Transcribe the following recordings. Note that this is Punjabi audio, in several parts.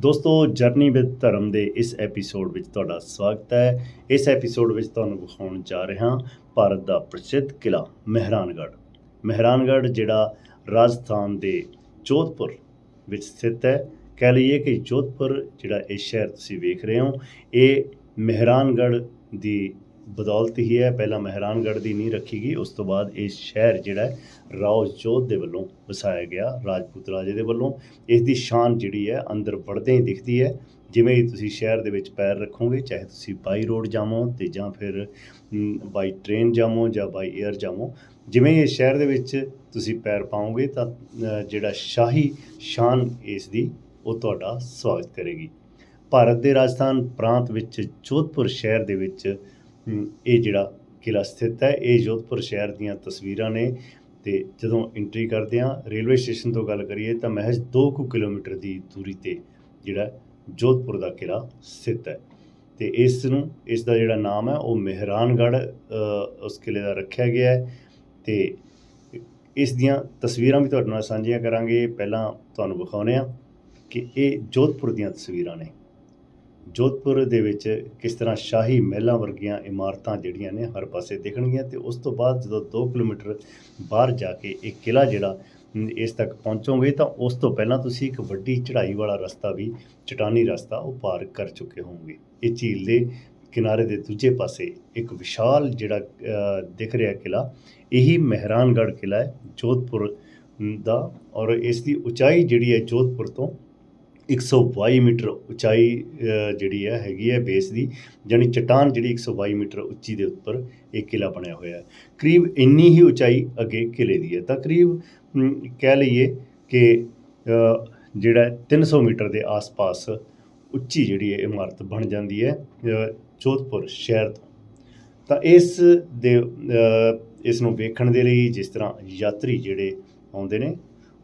ਦੋਸਤੋ ਜਰਨੀ ਵਿਦ ਧਰਮ ਦੇ ਇਸ ਐਪੀਸੋਡ ਵਿੱਚ ਤੁਹਾਡਾ ਸਵਾਗਤ ਹੈ। ਇਸ ਐਪੀਸੋਡ ਵਿੱਚ ਤੁਹਾਨੂੰ ਵਿਖਾਉਣ ਜਾ ਰਿਹਾ ਭਾਰਤ ਦਾ ਪ੍ਰਸਿੱਧ ਕਿਲਾ ਮਹਿਰਾਨਗੜ੍ਹ। ਮਹਿਰਾਨਗੜ੍ਹ, ਜਿਹੜਾ ਰਾਜਸਥਾਨ ਦੇ ਜੋਧਪੁਰ ਵਿੱਚ ਸਥਿਤ ਹੈ। ਕਹਿ ਲਈਏ ਕਿ ਜੋਧਪੁਰ, ਜਿਹੜਾ ਇਹ ਸ਼ਹਿਰ ਤੁਸੀਂ ਵੇਖ ਰਹੇ ਹੋ, ਇਹ ਮਹਿਰਾਨਗੜ੍ਹ ਦੀ ਬਦੌਲਤ ਹੀ ਹੈ। ਪਹਿਲਾਂ ਮਹਿਰਾਨਗੜ੍ਹ ਦੀ ਨੀਂਹ ਰੱਖੀ ਗਈ, ਉਸ ਤੋਂ ਬਾਅਦ ਇਹ ਸ਼ਹਿਰ ਜਿਹੜਾ ਹੈ, ਰਾਓ ਜੋਧ ਦੇ ਵੱਲੋਂ ਵਸਾਇਆ ਗਿਆ, ਰਾਜਪੂਤ ਰਾਜੇ ਦੇ ਵੱਲੋਂ। ਇਸ ਦੀ ਸ਼ਾਨ ਜਿਹੜੀ ਹੈ, ਅੰਦਰ ਵੜਦੇ ਹੀ ਦਿਖਦੀ ਹੈ। ਜਿਵੇਂ ਹੀ ਤੁਸੀਂ ਸ਼ਹਿਰ ਦੇ ਵਿੱਚ ਪੈਰ ਰੱਖੋਗੇ, ਚਾਹੇ ਤੁਸੀਂ ਬਾਈ ਰੋਡ ਜਾਵੋ ਤੇ ਜਾਂ ਫਿਰ ਬਾਈ ਟ੍ਰੇਨ ਜਾਵੋ ਜਾਂ ਬਾਈ 에ਅਰ ਜਾਵੋ, ਜਿਵੇਂ ਹੀ ਇਸ ਸ਼ਹਿਰ ਦੇ ਵਿੱਚ ਤੁਸੀਂ ਪੈਰ ਪਾਓਗੇ ਤਾਂ ਜਿਹੜਾ ਸ਼ਾਹੀ ਸ਼ਾਨ ਇਸ ਦੀ, ਉਹ ਤੁਹਾਡਾ ਸਵਾਗਤ ਕਰੇਗੀ। ਭਾਰਤ ਦੇ ਰਾਜਸਥਾਨ ਪ੍ਰਾਂਤ ਵਿੱਚ ਜੋਧਪੁਰ ਸ਼ਹਿਰ ਦੇ ਵਿੱਚ ਇਹ ਜਿਹੜਾ ਕਿਲਾ ਸਥਿਤ ਹੈ, ਇਹ ਜੋਧਪੁਰ ਸ਼ਹਿਰ ਦੀਆਂ ਤਸਵੀਰਾਂ ਨੇ। ਤੇ ਜਦੋਂ ਐਂਟਰੀ ਕਰਦੇ ਹਾਂ ਰੇਲਵੇ ਸਟੇਸ਼ਨ ਤੋਂ ਗੱਲ ਕਰੀਏ ਤਾਂ ਮਹਿਜ਼ 2 ਕੁ ਕਿਲੋਮੀਟਰ ਦੀ ਦੂਰੀ ਤੇ ਜਿਹੜਾ ਜੋਧਪੁਰ ਦਾ ਕਿਲਾ ਸਥਿਤ ਹੈ। ਤੇ ਇਸ ਨੂੰ, ਇਸ ਦਾ ਜਿਹੜਾ ਨਾਮ ਹੈ, ਉਹ ਮਹਿਰਾਨਗੜ੍ਹ ਉਸ ਕਿਲੇ ਦਾ ਰੱਖਿਆ ਗਿਆ ਹੈ। ਤੇ ਇਸ ਦੀਆਂ ਤਸਵੀਰਾਂ ਵੀ ਤੁਹਾਡੇ ਨਾਲ ਸਾਂਝੀਆਂ ਕਰਾਂਗੇ। ਪਹਿਲਾਂ ਤੁਹਾਨੂੰ ਵਿਖਾਉਂਦੇ ਆ ਕਿ ਇਹ ਜੋਧਪੁਰ ਦੀਆਂ ਤਸਵੀਰਾਂ ਨੇ। ਜੋਧਪੁਰ ਦੇ ਵਿੱਚ ਕਿਸ ਤਰ੍ਹਾਂ ਸ਼ਾਹੀ ਮਹਿਲਾਂ ਵਰਗੀਆਂ ਇਮਾਰਤਾਂ ਜਿਹੜੀਆਂ ਨੇ ਹਰ ਪਾਸੇ ਦਿਖਣਗੀਆਂ ਤੇ ਉਸ ਤੋਂ ਬਾਅਦ ਜਦੋਂ 2 ਕਿਲੋਮੀਟਰ ਬਾਹਰ ਜਾ ਕੇ ਇਹ ਕਿਲਾ ਜਿਹੜਾ ਇਸ ਤੱਕ ਪਹੁੰਚੋਗੇ ਤਾਂ ਉਸ ਤੋਂ ਪਹਿਲਾਂ ਤੁਸੀਂ ਇੱਕ ਵੱਡੀ ਚੜ੍ਹਾਈ ਵਾਲਾ ਰਸਤਾ ਵੀ, ਚਟਾਨੀ ਰਸਤਾ ਉਹ ਪਾਰ ਕਰ ਚੁੱਕੇ ਹੋਵੋਗੇ। ਇਹ ਝੀਲ ਦੇ ਕਿਨਾਰੇ ਦੇ ਦੂਜੇ ਪਾਸੇ ਇੱਕ ਵਿਸ਼ਾਲ ਜਿਹੜਾ ਦਿਖ ਰਿਹਾ ਕਿਲਾ ਇਹੀ ਮਹਿਰਾਨਗੜ੍ਹ ਕਿਲਾ ਹੈ, ਜੋਧਪੁਰ ਦਾ ਔਰ ਇਸ ਦੀ ਉਚਾਈ ਜਿਹੜੀ ਹੈ ਜੋਧਪੁਰ ਤੋਂ 122 ਮੀਟਰ ਉਚਾਈ ਜਿਹੜੀ ਹੈ ਹੈਗੀ ਹੈ ਬੇਸ ਦੀ ਜਾਣੀ ਚਟਾਨ ਜਿਹੜੀ 122 ਮੀਟਰ ਉੱਚੀ ਦੇ ਉੱਪਰ ਇਹ ਕਿਲਾ ਬਣਿਆ ਹੋਇਆ ਹੈ। ਕਰੀਬ ਇੰਨੀ ਹੀ ਉਚਾਈ ਅੱਗੇ ਕਿਲੇ ਦੀ ਹੈ। ਤਾਂ ਕਰੀਬ ਕਹਿ ਲਈਏ ਕਿ ਅ, ਜਿਹੜਾ 300 ਮੀਟਰ ਦੇ ਆਸ-ਪਾਸ ਉੱਚੀ ਜਿਹੜੀ ਹੈ ਇਮਾਰਤ ਬਣ ਜਾਂਦੀ ਹੈ ਜੋਧਪੁਰ ਸ਼ਹਿਰ ਤੋਂ। ਤਾਂ ਇਸ ਦੇ ਇਸ ਨੂੰ ਵੇਖਣ ਦੇ ਲਈ ਜਿਸ ਤਰ੍ਹਾਂ ਯਾਤਰੀ ਜਿਹੜੇ ਆਉਂਦੇ ਨੇ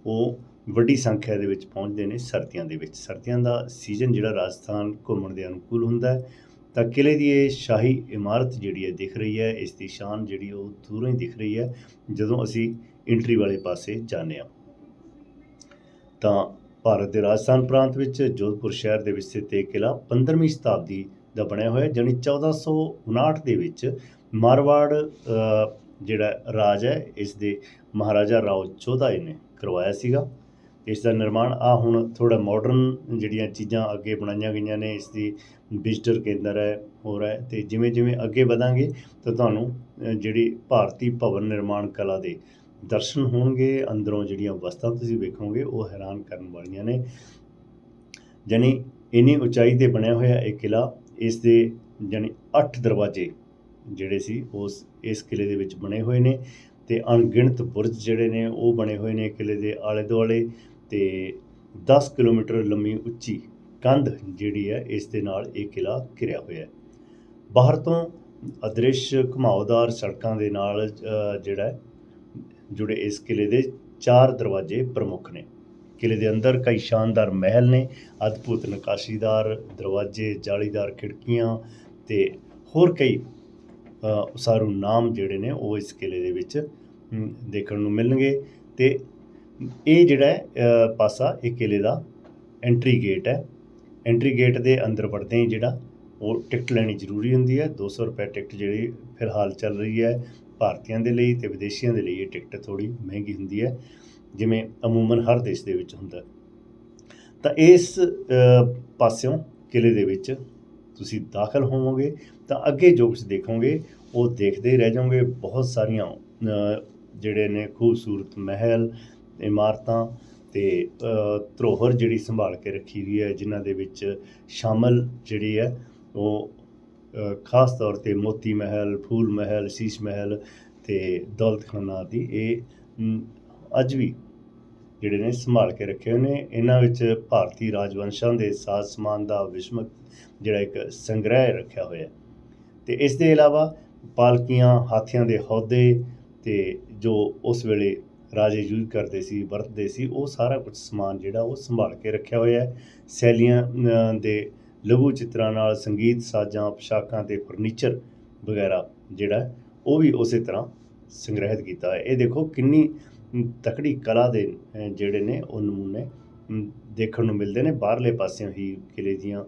ਉਹ ਵੱਡੀ ਸੰਖਿਆ ਦੇ ਵਿੱਚ ਪਹੁੰਚਦੇ ਨੇ ਸਰਦੀਆਂ ਦੇ ਵਿੱਚ। ਸਰਦੀਆਂ ਦਾ ਸੀਜ਼ਨ ਜਿਹੜਾ ਰਾਜਸਥਾਨ ਘੁੰਮਣ ਦੇ ਅਨੁਕੂਲ ਹੁੰਦਾ ਹੈ। ਤਾਂ ਕਿਲੇ ਦੀ ਇਹ ਸ਼ਾਹੀ ਇਮਾਰਤ ਜਿਹੜੀ ਹੈ ਦਿਖ ਰਹੀ ਹੈ, ਇਸ ਦੀ ਸ਼ਾਨ ਜਿਹੜੀ ਉਹ ਦੂਰੋਂ ਹੀ ਦਿਖ ਰਹੀ ਹੈ, ਜਦੋਂ ਅਸੀਂ ਐਂਟਰੀ ਵਾਲੇ ਪਾਸੇ ਜਾਂਦੇ ਹਾਂ। ਤਾਂ ਭਾਰਤ ਦੇ ਰਾਜਸਥਾਨ ਪ੍ਰਾਂਤ ਵਿੱਚ ਜੋਧਪੁਰ ਸ਼ਹਿਰ ਦੇ ਵਿੱਚ ਸਥਿਤ ਇਹ ਕਿਲਾ 15ਵੀਂ ਸ਼ਤਾਬਦੀ ਦਾ ਬਣਿਆ ਹੋਇਆ ਹੈ, ਜਾਣੀ 1459 ਦੇ ਵਿੱਚ ਮਾਰਵਾੜ ਜਿਹੜਾ ਰਾਜ ਹੈ, ਇਸ ਦੇ ਮਹਾਰਾਜਾ ਰਾਓ ਚੌਧਾ ਜੀ ਨੇ ਕਰਵਾਇਆ ਸੀਗਾ। ਇਸ ਦਾ ਨਿਰਮਾਣ ਆ ਹੁਣ ਥੋੜਾ ਮਾਡਰਨ ਜਿਹੜੀਆਂ ਚੀਜ਼ਾਂ ਅੱਗੇ ਬਣਾਈਆਂ ਗਈਆਂ ਨੇ, ਇਸ ਦੀ ਵਿਜ਼ਟਰ ਕੇਂਦਰ ਹੈ, ਹੋਰ ਹੈ, ਤੇ ਜਿਵੇਂ ਜਿਵੇਂ ਅੱਗੇ ਵਧਾਂਗੇ ਤਾਂ ਤੁਹਾਨੂੰ ਜਿਹੜੀ ਭਾਰਤੀ ਭਵਨ ਨਿਰਮਾਣ ਕਲਾ ਦੇ ਦਰਸ਼ਨ ਹੋਣਗੇ, ਅੰਦਰੋਂ ਜਿਹੜੀਆਂ ਵਸਤਾਂ ਤੁਸੀਂ ਵੇਖੋਗੇ, ਉਹ ਹੈਰਾਨ ਕਰਨ ਵਾਲੀਆਂ ਨੇ। ਜਾਣੀ ਇੰਨੀ ਉਚਾਈ ਤੇ ਬਣਿਆ ਹੋਇਆ ਇਹ ਕਿਲਾ ਇਸ ਦੇ ਜਾਣੀ 8 ਦਰਵਾਜ਼ੇ ਜਿਹੜੇ ਸੀ, ਉਸ, ਇਸ ਕਿਲੇ ਦੇ ਵਿੱਚ ਬਣੇ ਹੋਏ ਨੇ ਤੇ ਅਣਗਿਣਤ ਬੁਰਜ ਜਿਹੜੇ ਨੇ, ਉਹ ਬਣੇ ਹੋਏ ਨੇ ਕਿਲੇ ਦੇ ਆਲੇ ਦੁਆਲੇ ਤੇ 10 ਕਿਲੋਮੀਟਰ ਲੰਮੀ ਉੱਚੀ ਕੰਧ ਜਿਹੜੀ ਹੈ ਇਸ ਦੇ ਨਾਲ ਇਹ ਕਿਲਾ ਘਿਰਿਆ ਹੋਇਆ ਹੈ। ਬਾਹਰ ਤੋਂ ਅਦ੍ਰਿਸ਼ ਘੁਮਾਉਦਾਰ ਸੜਕਾਂ ਦੇ ਨਾਲ ਜਿਹੜਾ ਜੁੜੇ ਇਸ ਕਿਲੇ ਦੇ ਚਾਰ ਦਰਵਾਜ਼ੇ ਪ੍ਰਮੁੱਖ ਨੇ। ਕਿਲੇ ਦੇ ਅੰਦਰ ਕਈ ਸ਼ਾਨਦਾਰ ਮਹਿਲ ਨੇ ਅਦਭੁਤ ਨਕਾਸ਼ੀਦਾਰ ਦਰਵਾਜ਼ੇ ਜਾਲੀਦਾਰ ਖਿੜਕੀਆਂ ਤੇ ਹੋਰ ਕਈ ਅ, ਉਸਾਰੂ ਨਾਮ ਜਿਹੜੇ ਨੇ ਉਹ ਇਸ ਕਿਲੇ ਦੇ ਵਿੱਚ ਦੇਖਣ ਨੂੰ ਮਿਲਣਗੇ ਤੇ ਇਹ ਜਿਹੜਾ ਪਾਸਾ, ਇਹ ਕਿਲੇ ਦਾ ਐਂਟਰੀ ਗੇਟ ਹੈ। ਐਂਟਰੀ ਗੇਟ ਦੇ ਅੰਦਰ ਵੜਦੇ ਹੀ ਜਿਹੜਾ ਉਹ ਟਿਕਟ ਲੈਣੀ ਜ਼ਰੂਰੀ ਹੁੰਦੀ ਹੈ। 200 ਰੁਪਏ ਟਿਕਟ ਜਿਹੜੀ ਫਿਲਹਾਲ ਚੱਲ ਰਹੀ ਹੈ ਭਾਰਤੀਆਂ ਦੇ ਲਈ ਤੇ ਵਿਦੇਸ਼ੀਆਂ ਦੇ ਲਈ ਇਹ ਟਿਕਟ ਥੋੜੀ ਮਹਿੰਗੀ ਹੁੰਦੀ ਹੈ, ਜਿਵੇਂ ਅਮੂਮਨ ਹਰ ਦੇਸ਼ ਦੇ ਵਿੱਚ ਹੁੰਦਾ ਤਾਂ ਇਸ ਪਾਸਿਓਂ ਕਿਲੇ ਦੇ ਵਿੱਚ ਤੁਸੀਂ ਦਾਖਲ ਹੋਵੋਗੇ, ਤਾਂ ਅੱਗੇ ਜੋ ਕੁਝ ਦੇਖੋਗੇ, ਉਹ ਦੇਖਦੇ ਹੀ ਰਹਿ ਜਾਓਗੇ। ਬਹੁਤ ਸਾਰੀਆਂ ਜਿਹੜੇ ਨੇ ਖੂਬਸੂਰਤ ਮਹਿਲ ਇਮਾਰਤਾਂ ਤੇ ਧਰੋਹਰ ਜਿਹੜੀ ਸੰਭਾਲ ਕੇ ਰੱਖੀ ਹੋਈ ਹੈ, ਜਿਨ੍ਹਾਂ ਦੇ ਵਿੱਚ ਸ਼ਾਮਲ ਜਿਹੜੀ ਹੈ, ਉਹ ਖਾਸ ਤੌਰ ਤੇ ਮੋਤੀ ਮਹਿਲ, ਫੂਲ ਮਹਿਲ, ਸ਼ੀਸ਼ ਮਹਿਲ ਤੇ ਦੌਲਤਖਾਨਾ ਆਦਿ ਇਹ ਅੱਜ ਵੀ ਜਿਹੜੇ ਨੇ ਸੰਭਾਲ ਕੇ ਰੱਖੇ ਹੋਏ ਨੇ। ਇਹਨਾਂ ਵਿੱਚ ਭਾਰਤੀ ਰਾਜਵੰਸ਼ਾਂ ਦੇ ਸਾਜ਼ ਸਮਾਨ ਦਾ ਵਿਸ਼ਮਕ ਜਿਹੜਾ ਇੱਕ ਸੰਗ੍ਰਹਿ ਰੱਖਿਆ ਹੋਇਆ ਹੈ। ਤੇ ਇਸ ਦੇ ਇਲਾਵਾ ਪਾਲਕੀਆਂ, ਹਾਥੀਆਂ ਦੇ ਹੌਦੇ ਤੇ ਜੋ ਉਸ ਵੇਲੇ ਰਾਜੇ ਯੂਜ਼ ਕਰਦੇ ਸੀ, ਵਰਤਦੇ ਸੀ, ਉਹ ਸਾਰਾ ਕੁਝ ਸਮਾਨ ਜਿਹੜਾ ਉਹ ਸੰਭਾਲ ਕੇ ਰੱਖਿਆ ਹੋਇਆ ਹੈ। ਸ਼ੈਲੀਆਂ ਦੇ ਲਘੂ ਚਿੱਤਰਾਂ ਨਾਲ ਸੰਗੀਤ, ਸਾਜ਼ਾਂ, ਪੋਸ਼ਾਕਾਂ ਤੇ ਫਰਨੀਚਰ ਵਗੈਰਾ ਜਿਹੜਾ ਉਹ ਵੀ ਉਸੇ ਤਰ੍ਹਾਂ ਸੰਗ੍ਰਹਿਤ ਕੀਤਾ ਹੈ। ਇਹ ਦੇਖੋ ਕਿੰਨੀ ਤਕੜੀ ਕਲਾ ਦੇ ਜਿਹੜੇ ਨੇ ਉਹ ਨਮੂਨੇ ਦੇਖਣ ਨੂੰ ਮਿਲਦੇ ਨੇ। ਬਾਹਰਲੇ ਪਾਸਿਓਂ ਹੀ ਕਿਲੇ ਦੀਆਂ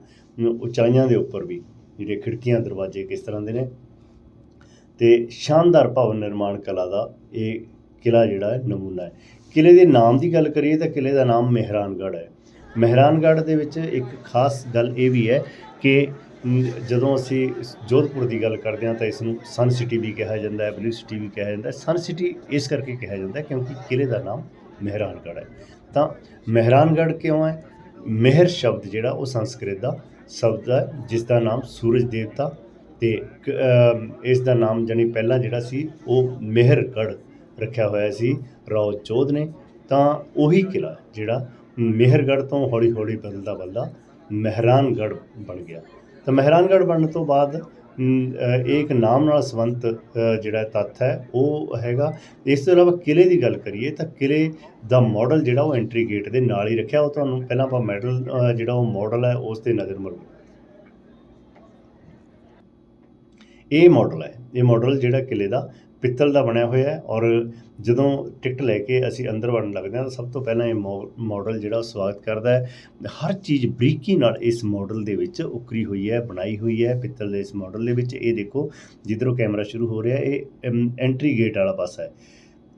ਉਚਾਈਆਂ ਦੇ ਉੱਪਰ ਵੀ ਜਿਹੜੇ ਖਿੜਕੀਆਂ, ਦਰਵਾਜ਼ੇ ਕਿਸ ਤਰ੍ਹਾਂ ਦੇ ਨੇ। ਤੇ ਸ਼ਾਨਦਾਰ ਭਵਨ ਨਿਰਮਾਣ ਕਲਾ ਦਾ ਇਹ ਕਿਲਾ ਜਿਹੜਾ ਹੈ, ਨਮੂਨਾ ਹੈ। ਕਿਲੇ ਦੇ ਨਾਮ ਦੀ ਗੱਲ ਕਰੀਏ ਤਾਂ ਕਿਲੇ ਦਾ ਨਾਮ ਮਹਿਰਾਨਗੜ੍ਹ ਹੈ। ਮਹਿਰਾਨਗੜ੍ਹ ਦੇ ਵਿੱਚ ਇੱਕ ਖਾਸ ਗੱਲ ਇਹ ਵੀ ਹੈ ਕਿ ਜਦੋਂ ਅਸੀਂ ਜੋਧਪੁਰ ਦੀ ਗੱਲ ਕਰਦੇ ਹਾਂ ਤਾਂ ਇਸ ਨੂੰ ਸਨ ਸਿਟੀ ਵੀ ਕਿਹਾ ਜਾਂਦਾ ਹੈ ਬਲੂ ਸਿਟੀ ਵੀ ਕਿਹਾ ਜਾਂਦਾ ਹੈ। ਸਨ ਸਿਟੀ ਇਸ ਕਰਕੇ ਕਿਹਾ ਜਾਂਦਾ ਕਿਉਂਕਿ ਕਿਲੇ ਦਾ ਨਾਮ ਮਹਿਰਾਨਗੜ੍ਹ ਹੈ। ਤਾਂ ਮਹਿਰਾਨਗੜ੍ਹ ਕਿਉਂ ਹੈ? ਮਹਿਰ ਸ਼ਬਦ ਜਿਹੜਾ ਉਹ ਸੰਸਕ੍ਰਿਤ ਦਾ ਸ਼ਬਦ ਹੈ, ਜਿਸ ਦਾ ਨਾਮ ਸੂਰਜ ਦੇਵਤਾ ਤੇ ਇਸ ਦਾ ਨਾਮ ਜਾਣੀ ਪਹਿਲਾਂ ਜਿਹੜਾ ਸੀ ਉਹ ਮਿਹਰਗੜ੍ਹ ਰੱਖਿਆ ਹੋਇਆ ਸੀ ਰਾਓ ਚੋਧ ਨੇ, ਤਾਂ ਉਹੀ ਕਿਲਾ ਜਿਹੜਾ ਮਿਹਰਗੜ੍ਹ ਤੋਂ ਹੌਲੀ ਹੌਲੀ ਬਦਲਦਾ ਬਦਲਦਾ ਮਹਿਰਾਨਗੜ੍ਹ ਬਣ ਗਿਆ। ਤਾਂ ਮਹਿਰਾਨਗੜ੍ਹ ਬਣਨ ਤੋਂ ਬਾਅਦ ਇਹ ਇੱਕ ਨਾਮ ਨਾਲ ਸੰਬੰਧ ਜਿਹੜਾ ਤੱਥ ਹੈ, ਉਹ ਹੈਗਾ। ਇਸ ਤੋਂ ਇਲਾਵਾ ਕਿਲੇ ਦੀ ਗੱਲ ਕਰੀਏ, ਤਾਂ ਕਿਲੇ ਦਾ ਮਾਡਲ ਜਿਹੜਾ ਉਹ ਐਂਟਰੀ ਗੇਟ ਦੇ ਨਾਲ ਹੀ ਰੱਖਿਆ। ਉਹ ਤੁਹਾਨੂੰ ਪਹਿਲਾਂ ਆਪਾਂ ਮੈਡਲ ਜਿਹੜਾ ਉਹ ਮਾਡਲ ਹੈ, ਉਸ ਤੇ ਨਜ਼ਰ ਮਾਰੋ ਇਹ ਮਾਡਲ ਹੈ। ਇਹ ਮਾਡਲ ਜਿਹੜਾ ਕਿਲੇ ਦਾ ਪਿੱਤਲ ਦਾ ਬਣਿਆ ਹੋਇਆ ਹੈ ਔਰ ਜਦੋਂ ਟਿਕਟ ਲੈ ਕੇ ਅਸੀਂ ਅੰਦਰ ਵੜਨ ਲੱਗਦੇ ਹਾਂ ਤਾਂ ਸਭ ਤੋਂ ਪਹਿਲਾਂ ਇਹ ਮਾਡਲ ਜਿਹੜਾ ਉਹ ਸਵਾਗਤ ਕਰਦਾ ਹੈ। ਹਰ ਚੀਜ਼ ਬਰੀਕੀ ਨਾਲ ਇਸ ਮਾਡਲ ਦੇ ਵਿੱਚ ਉਕਰੀ ਹੋਈ ਹੈ, ਬਣਾਈ ਹੋਈ ਹੈ, ਪਿੱਤਲ ਦੇ ਇਸ ਮਾਡਲ ਦੇ ਵਿੱਚ। ਇਹ ਦੇਖੋ, ਜਿੱਧਰੋਂ ਕੈਮਰਾ ਸ਼ੁਰੂ ਹੋ ਰਿਹਾ, ਇਹ ਐਂਟਰੀ ਗੇਟ ਵਾਲਾ ਪਾਸਾ ਹੈ।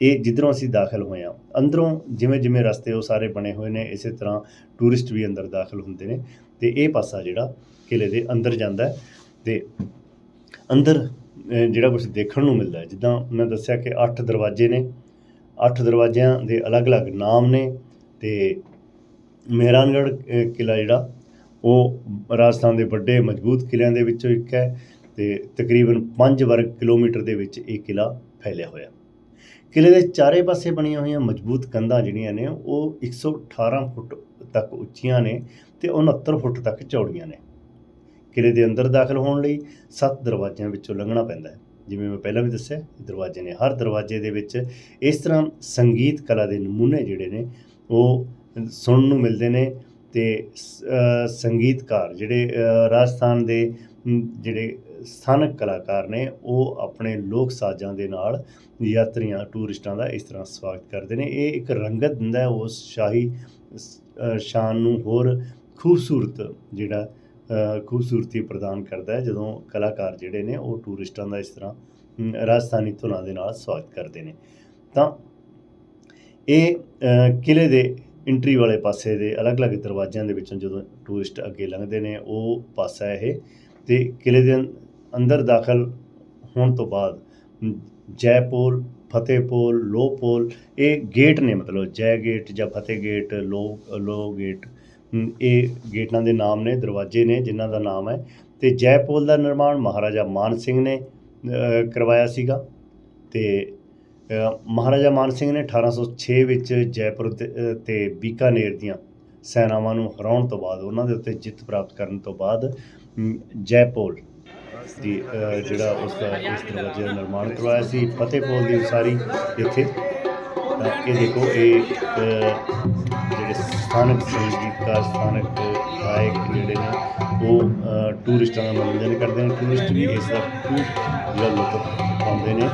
ਇਹ ਜਿੱਧਰੋਂ ਅਸੀਂ ਦਾਖਲ ਹੋਏ ਹਾਂ, ਅੰਦਰੋਂ ਜਿਵੇਂ ਜਿਵੇਂ ਰਸਤੇ ਉਹ ਸਾਰੇ ਬਣੇ ਹੋਏ ਨੇ, ਇਸੇ ਤਰ੍ਹਾਂ ਟੂਰਿਸਟ ਵੀ ਅੰਦਰ ਦਾਖਲ ਹੁੰਦੇ ਨੇ। ਤੇ ਇਹ ਪਾਸਾ ਜਿਹੜਾ ਕਿਲੇ ਦੇ ਅੰਦਰ ਜਾਂਦਾ ਹੈ। ਤੇ ਅੰਦਰ ਜਿਹੜਾ ਕੁਝ ਦੇਖਣ ਨੂੰ ਮਿਲਦਾ ਹੈ। ਜਿੱਦਾਂ ਮੈਂ ਦੱਸਿਆ ਕਿ 8 ਦਰਵਾਜ਼ੇ ਨੇ 8 ਦਰਵਾਜ਼ਿਆਂ ਦੇ ਅਲੱਗ-ਅਲੱਗ ਨਾਮ ਨੇ ਤੇ ਮਹਿਰਾਨਗੜ੍ਹ ਅਹ, ਕਿਲਾ ਜਿਹੜਾ ਉਹ ਰਾਜਸਥਾਨ ਦੇ ਵੱਡੇ ਮਜ਼ਬੂਤ ਕਿਲਿਆਂ ਦੇ ਵਿੱਚੋਂ ਇੱਕ ਹੈ ਤੇ ਤਕਰੀਬਨ 5 ਵਰਗ ਕਿਲੋਮੀਟਰ ਦੇ ਵਿੱਚ ਇਹ ਕਿਲਾ ਫੈਲਿਆ ਹੋਇਆ। ਕਿਲੇ ਦੇ ਚਾਰੇ ਪਾਸੇ ਬਣੀਆਂ ਹੋਈਆਂ ਮਜ਼ਬੂਤ ਕੰਧਾਂ ਜਿਹੜੀਆਂ ਨੇ ਉਹ 118 ਫੁੱਟ ਤੱਕ ਉੱਚੀਆਂ ਨੇ ਤੇ 69 ਫੁੱਟ ਤੱਕ ਚੌੜੀਆਂ ਨੇ। ਕਿਲੇ ਦੇ ਅੰਦਰ ਦਾਖਲ ਹੋਣ ਲਈ ਸੱਤ ਦਰਵਾਜ਼ਿਆਂ ਵਿੱਚੋਂ ਲੰਘਣਾ ਪੈਂਦਾ ਹੈ। ਜਿਵੇਂ ਮੈਂ ਪਹਿਲਾਂ ਵੀ ਦੱਸਿਆ ਦਰਵਾਜ਼ੇ ਨੇ ਹਰ ਦਰਵਾਜ਼ੇ ਦੇ ਵਿੱਚ ਇਸ ਤਰ੍ਹਾਂ ਸੰਗੀਤ ਕਲਾ ਦੇ ਨਮੂਨੇ ਜਿਹੜੇ ਨੇ, ਉਹ ਸੁਣਨ ਨੂੰ ਮਿਲਦੇ ਨੇ ਤੇ ਸੰਗੀਤਕਾਰ ਜਿਹੜੇ ਰਾਜਸਥਾਨ ਦੇ ਜਿਹੜੇ ਸਥਾਨਕ ਕਲਾਕਾਰ ਨੇ, ਉਹ ਆਪਣੇ ਲੋਕ ਸਾਜ਼ਾਂ ਦੇ ਨਾਲ ਯਾਤਰੀਆਂ, ਟੂਰਿਸਟਾਂ ਦਾ ਇਸ ਤਰ੍ਹਾਂ ਸਵਾਗਤ ਕਰਦੇ ਨੇ। ਇਹ ਇੱਕ ਰੰਗਤ ਦਿੰਦਾ ਹੈ, ਉਸ ਸ਼ਾਹੀ ਸ਼ਾਨ ਨੂੰ ਹੋਰ ਖੂਬਸੂਰਤ ਜਿਹੜਾ ਖੂਬਸੂਰਤੀ ਪ੍ਰਦਾਨ ਕਰਦਾ ਹੈ। ਜਦੋਂ ਕਲਾਕਾਰ ਜਿਹੜੇ ਨੇ ਉਹ ਟੂਰਿਸਟਾਂ ਦਾ ਇਸ ਤਰ੍ਹਾਂ ਅਮ, ਰਾਜਸਥਾਨੀ ਧੁਨਾਂ ਦੇ ਨਾਲ ਸਵਾਗਤ ਕਰਦੇ ਨੇ। ਤਾਂ ਇਹ ਅ, ਕਿਲੇ ਦੇ ਐਂਟਰੀ ਵਾਲੇ ਪਾਸੇ ਦੇ ਅਲੱਗ-ਅਲੱਗ ਦਰਵਾਜ਼ਿਆਂ ਦੇ ਵਿੱਚੋਂ ਜਦੋਂ ਟੂਰਿਸਟ ਅੱਗੇ ਲੰਘਦੇ ਨੇ ਉਹ ਪਾਸਾ ਹੈ ਇਹ ਤੇ ਕਿਲੇ ਦੇ ਅੰਦਰ ਦਾਖਲ ਹੋਣ ਤੋਂ ਬਾਅਦ ਅਮ, ਜੈਪੋਲ ਫਤਿਹਪੋਲ ਲੋਪੋਲ ਇਹ ਗੇਟ ਨੇ ਮਤਲਬ ਜੈ ਗੇਟ ਜਾਂ ਫਤਿਹ ਗੇਟ ਲੋ ਲੋ ਗੇਟ ਇਹ ਗੇਟਾਂ ਦੇ ਨਾਮ ਨੇ ਦਰਵਾਜ਼ੇ ਨੇ ਜਿਨ੍ਹਾਂ ਦਾ ਨਾਮ ਹੈ। ਤੇ ਜੈਪੋਲ ਦਾ ਨਿਰਮਾਣ ਮਹਾਰਾਜਾ ਮਾਨ ਸਿੰਘ ਨੇ ਕਰਵਾਇਆ ਸੀਗਾ। ਤੇ ਮਹਾਰਾਜਾ ਮਾਨ ਸਿੰਘ ਨੇ 1806 ਵਿੱਚ ਜੈਪੁਰ ਤੇ- ਅ, ਬੀਕਾਨੇਰ ਦੀਆਂ ਸੈਨਾਵਾਂ ਨੂੰ ਹਰਾਉਣ ਤੋਂ ਬਾਅਦ ਉਹਨਾਂ ਦੇ ਉੱਤੇ ਜਿੱਤ ਪ੍ਰਾਪਤ ਕਰਨ ਤੋਂ ਬਾਅਦ ਜੈਪੋਲ ਦੀ ਅ, ਜਿਹੜਾ ਉਸ ਦਾ ਇਸ ਦਰਵਾਜ਼ੇ ਦਾ ਨਿਰਮਾਣ ਕਰਵਾਇਆ ਸੀ ਫਤਿਹਪੁਰ ਦੀ ਉਸਾਰੀ ਇੱਥੇ। ਇਹ ਦੇਖੋ ਇਹ ਜਿਹੜੇ ਸਥਾਨਕ ਸੰਗੀਤਕਾਰ ਸਥਾਨਕ ਗਾਇਕ ਜਿਹੜੇ ਨੇ ਉਹ ਟੂਰਿਸਟਾਂ ਦਾ ਮਨੋਰੰਜਨ ਕਰਦੇ ਨੇ ਟੂਰਿਸਟ ਵੀ ਇਸ ਦਾ ਖੂਬ ਜਿਹੜਾ ਲੁਤਫ ਪਾਉਂਦੇ ਨੇ।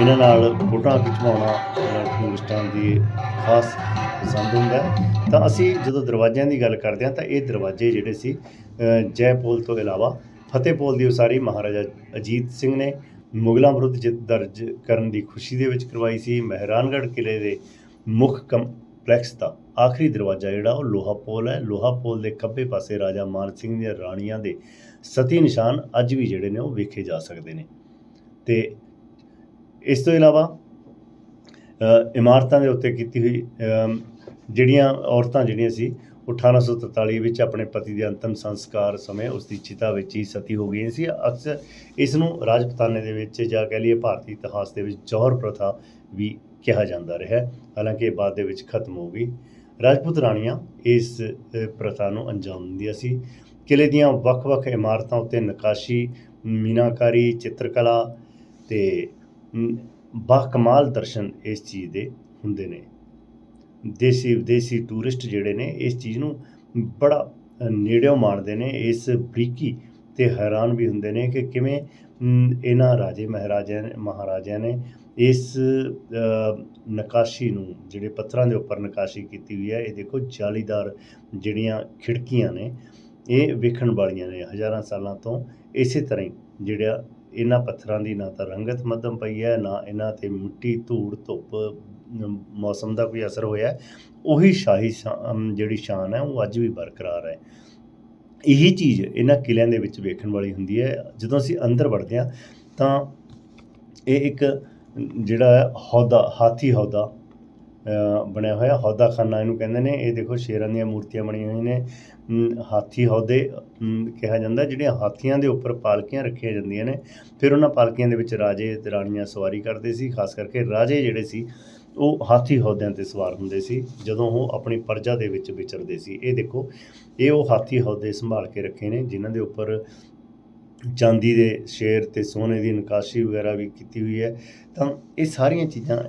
ਇਹਨਾਂ ਨਾਲ ਫੋਟੋਆਂ ਖਿਚਵਾਉਣਾ ਟੂਰਿਸਟਾਂ ਦੀ ਖਾਸ ਪਸੰਦ ਹੁੰਦਾ ਤਾਂ ਅਸੀਂ ਜਦੋਂ ਦਰਵਾਜ਼ਿਆਂ ਦੀ ਗੱਲ ਕਰਦੇ ਹਾਂ ਤਾਂ ਇਹ ਦਰਵਾਜ਼ੇ ਜਿਹੜੇ ਸੀ ਅ, ਜੈਪੋਲ ਤੋਂ ਇਲਾਵਾ ਫਤਿਹਪੋਲ ਦੀ ਉਸਾਰੀ ਮਹਾਰਾਜਾ ਅਜੀਤ ਸਿੰਘ ਨੇ ਮੁਗਲਾਂ ਵਿਰੁੱਧ ਜਿੱਤ ਦਰਜ ਕਰਨ ਦੀ ਖੁਸ਼ੀ ਦੇ ਵਿੱਚ ਕਰਵਾਈ ਸੀ। ਮਹਿਰਾਨਗੜ੍ਹ ਕਿਲੇ ਦੇ ਮੁੱਖ ਕੰਪਲੈਕਸ ਦਾ ਆਖਰੀ ਦਰਵਾਜ਼ਾ ਜਿਹੜਾ ਉਹ ਲੋਹਾ ਪੋਲ ਹੈ। ਲੋਹਾ ਪੋਲ ਦੇ ਖੱਬੇ ਪਾਸੇ ਰਾਜਾ ਮਾਨ ਸਿੰਘ ਦੀਆਂ ਰਾਣੀਆਂ ਦੇ ਸਤੀ ਨਿਸ਼ਾਨ ਅੱਜ ਵੀ ਜਿਹੜੇ ਨੇ ਉਹ ਵੇਖੇ ਜਾ ਸਕਦੇ ਨੇ। ਤੇ ਇਸ ਤੋਂ ਇਲਾਵਾ ਇਮਾਰਤਾਂ ਦੇ ਉੱਤੇ ਕੀਤੀ ਹੋਈ ਜਿਹੜੀਆਂ ਔਰਤਾਂ ਜਿਹੜੀਆਂ ਸੀ, ਉਹ 1843 ਵਿੱਚ ਆਪਣੇ ਪਤੀ ਦੇ ਅੰਤਮ ਸੰਸਕਾਰ ਸਮੇਂ ਉਸ ਦੀ ਚਿਤਾ ਵਿੱਚ ਹੀ ਸਤੀ ਹੋ ਗਈਆਂ ਸੀ। ਅਕਸਰ ਇਸ ਨੂੰ ਰਾਜਪਤਾਨੇ ਦੇ ਵਿੱਚ ਜਾਂ ਕਹਿ ਲਈਏ ਭਾਰਤੀ ਇਤਿਹਾਸ ਦੇ ਵਿੱਚ ਜੌਹਰ ਪ੍ਰਥਾ ਵੀ ਕਿਹਾ ਜਾਂਦਾ ਰਿਹਾ। ਹਾਲਾਂਕਿ ਇਹ ਬਾਅਦ ਦੇ ਵਿੱਚ ਖਤਮ ਹੋ ਗਈ। ਰਾਜਪੂਤ ਰਾਣੀਆਂ ਇਸ ਪ੍ਰਥਾ ਨੂੰ ਅੰਜਾਮ ਦਿੰਦੀਆਂ ਸੀ। ਕਿਲੇ ਦੀਆਂ ਵੱਖ-ਵੱਖ ਇਮਾਰਤਾਂ ਉੱਤੇ ਨਕਾਸ਼ੀ ਮੀਨਾਕਾਰੀ ਚਿੱਤਰਕਲਾ ਤੇ ਮ, ਬਾਕਮਾਲ ਦਰਸ਼ਨ ਇਸ ਚੀਜ਼ ਦੇ ਹੁੰਦੇ ਨੇ। ਦੇਸੀ ਵਿਦੇਸੀ ਟੂਰਿਸਟ ਜਿਹੜੇ ਨੇ ਇਸ ਚੀਜ਼ ਨੂੰ ਬੜਾ ਨੇੜਿਓਂ ਮਾਣਦੇ ਨੇ। ਇਸ ਬਰੀਕੀ ਤੇ ਹੈਰਾਨ ਵੀ ਹੁੰਦੇ ਨੇ ਕਿ ਕਿਵੇਂ ਇਹਨਾਂ ਰਾਜੇ ਮਹਾਰਾਜਿਆਂ ਮਹਾਰਾਜਿਆਂ ਨੇ ਇਸ ਨਕਾਸ਼ੀ ਨੂੰ, ਜਿਹੜੇ ਪੱਥਰਾਂ ਦੇ ਉੱਪਰ ਨਕਾਸ਼ੀ ਕੀਤੀ ਹੋਈ ਹੈ, ਇਹ ਦੇਖੋ ਜਾਲੀਦਾਰ ਜਿਹੜੀਆਂ ਖਿੜਕੀਆਂ ਨੇ, ਇਹ ਵੇਖਣ ਵਾਲੀਆਂ ਨੇ ਹਜ਼ਾਰਾਂ ਸਾਲਾਂ ਤੋਂ। ਇਸੇ ਤਰ੍ਹਾਂ ਹੀ ਜਿਹੜਾ ਇਹਨਾਂ ਪੱਥਰਾਂ ਦੀ ਨਾ ਤਾਂ ਰੰਗਤ ਮੱਧਮ ਪਈ ਹੈ, ਨਾ ਇਹਨਾਂ ਤੇ ਮਿੱਟੀ, ਧੂੜ, ਧੁੱਪ ਮੌਸਮ ਦਾ ਕੋਈ ਅਸਰ ਹੋਇਆ। ਉਹੀ ਸ਼ਾਹੀ ਜਿਹੜੀ ਸ਼ਾਨ ਹੈ, ਉਹ ਅੱਜ ਵੀ ਬਰਕਰਾਰ ਹੈ। ਇਹੀ ਚੀਜ਼ ਇਹਨਾਂ ਕਿਲਿਆਂ ਦੇ ਵਿੱਚ ਵੇਖਣ ਵਾਲੀ ਹੁੰਦੀ ਹੈ। ਜਦੋਂ ਅਸੀਂ ਅੰਦਰ ਵੜਦੇ ਹਾਂ, ਤਾਂ ਇਹ ਇੱਕ ਜਿਹੜਾ ਹੈ ਹੌਦਾ ਹਾਥੀ ਹੌਦਾ ਬਣਿਆ ਹੋਇਆ ਹੌਦਾ ਖਾਨਾ ਇਹਨੂੰ ਕਹਿੰਦੇ ਨੇ। ਇਹ ਦੇਖੋ, ਸ਼ੇਰਾਂ ਦੀਆਂ ਮੂਰਤੀਆਂ ਬਣੀਆਂ ਹੋਈਆਂ ਨੇ। ਹਾਥੀ ਹੌਦੇ ਕਿਹਾ ਜਾਂਦਾ, ਜਿਹੜੀਆਂ ਹਾਥੀਆਂ ਦੇ ਉੱਪਰ ਪਾਲਕੀਆਂ ਰੱਖੀਆਂ ਜਾਂਦੀਆਂ ਨੇ। ਫਿਰ ਉਹਨਾਂ ਪਾਲਕੀਆਂ ਦੇ ਵਿੱਚ ਰਾਜੇ ਤੇ ਰਾਣੀਆਂ ਸਵਾਰੀ ਕਰਦੇ ਸੀ, ਖਾਸ ਕਰਕੇ ਰਾਜੇ ਜਿਹੜੇ ਸੀ, ਉਹ ਹਾਥੀ ਹੌਦਿਆਂ ਤੇ ਸਵਾਰ ਹੁੰਦੇ ਸੀ, ਜਦੋਂ ਉਹ ਆਪਣੀ ਪਰਜਾ ਦੇ ਵਿੱਚ ਵਿਚਰਦੇ ਸੀ। ਇਹ ਦੇਖੋ, ਇਹ ਉਹ ਹਾਥੀ ਹੌਦੇ ਸੰਭਾਲ ਕੇ ਰੱਖੇ ਨੇ, ਜਿਨ੍ਹਾਂ ਦੇ ਉੱਪਰ ਚਾਂਦੀ ਦੇ ਸ਼ੇਰ ਤੇ ਸੋਨੇ ਦੀ ਨਕਾਸ਼ੀ ਵਗੈਰਾ ਵੀ ਕੀਤੀ ਹੋਈ ਹੈ, ਤਾਂ ਇਹ ਸਾਰੀਆਂ ਚੀਜ਼ਾਂ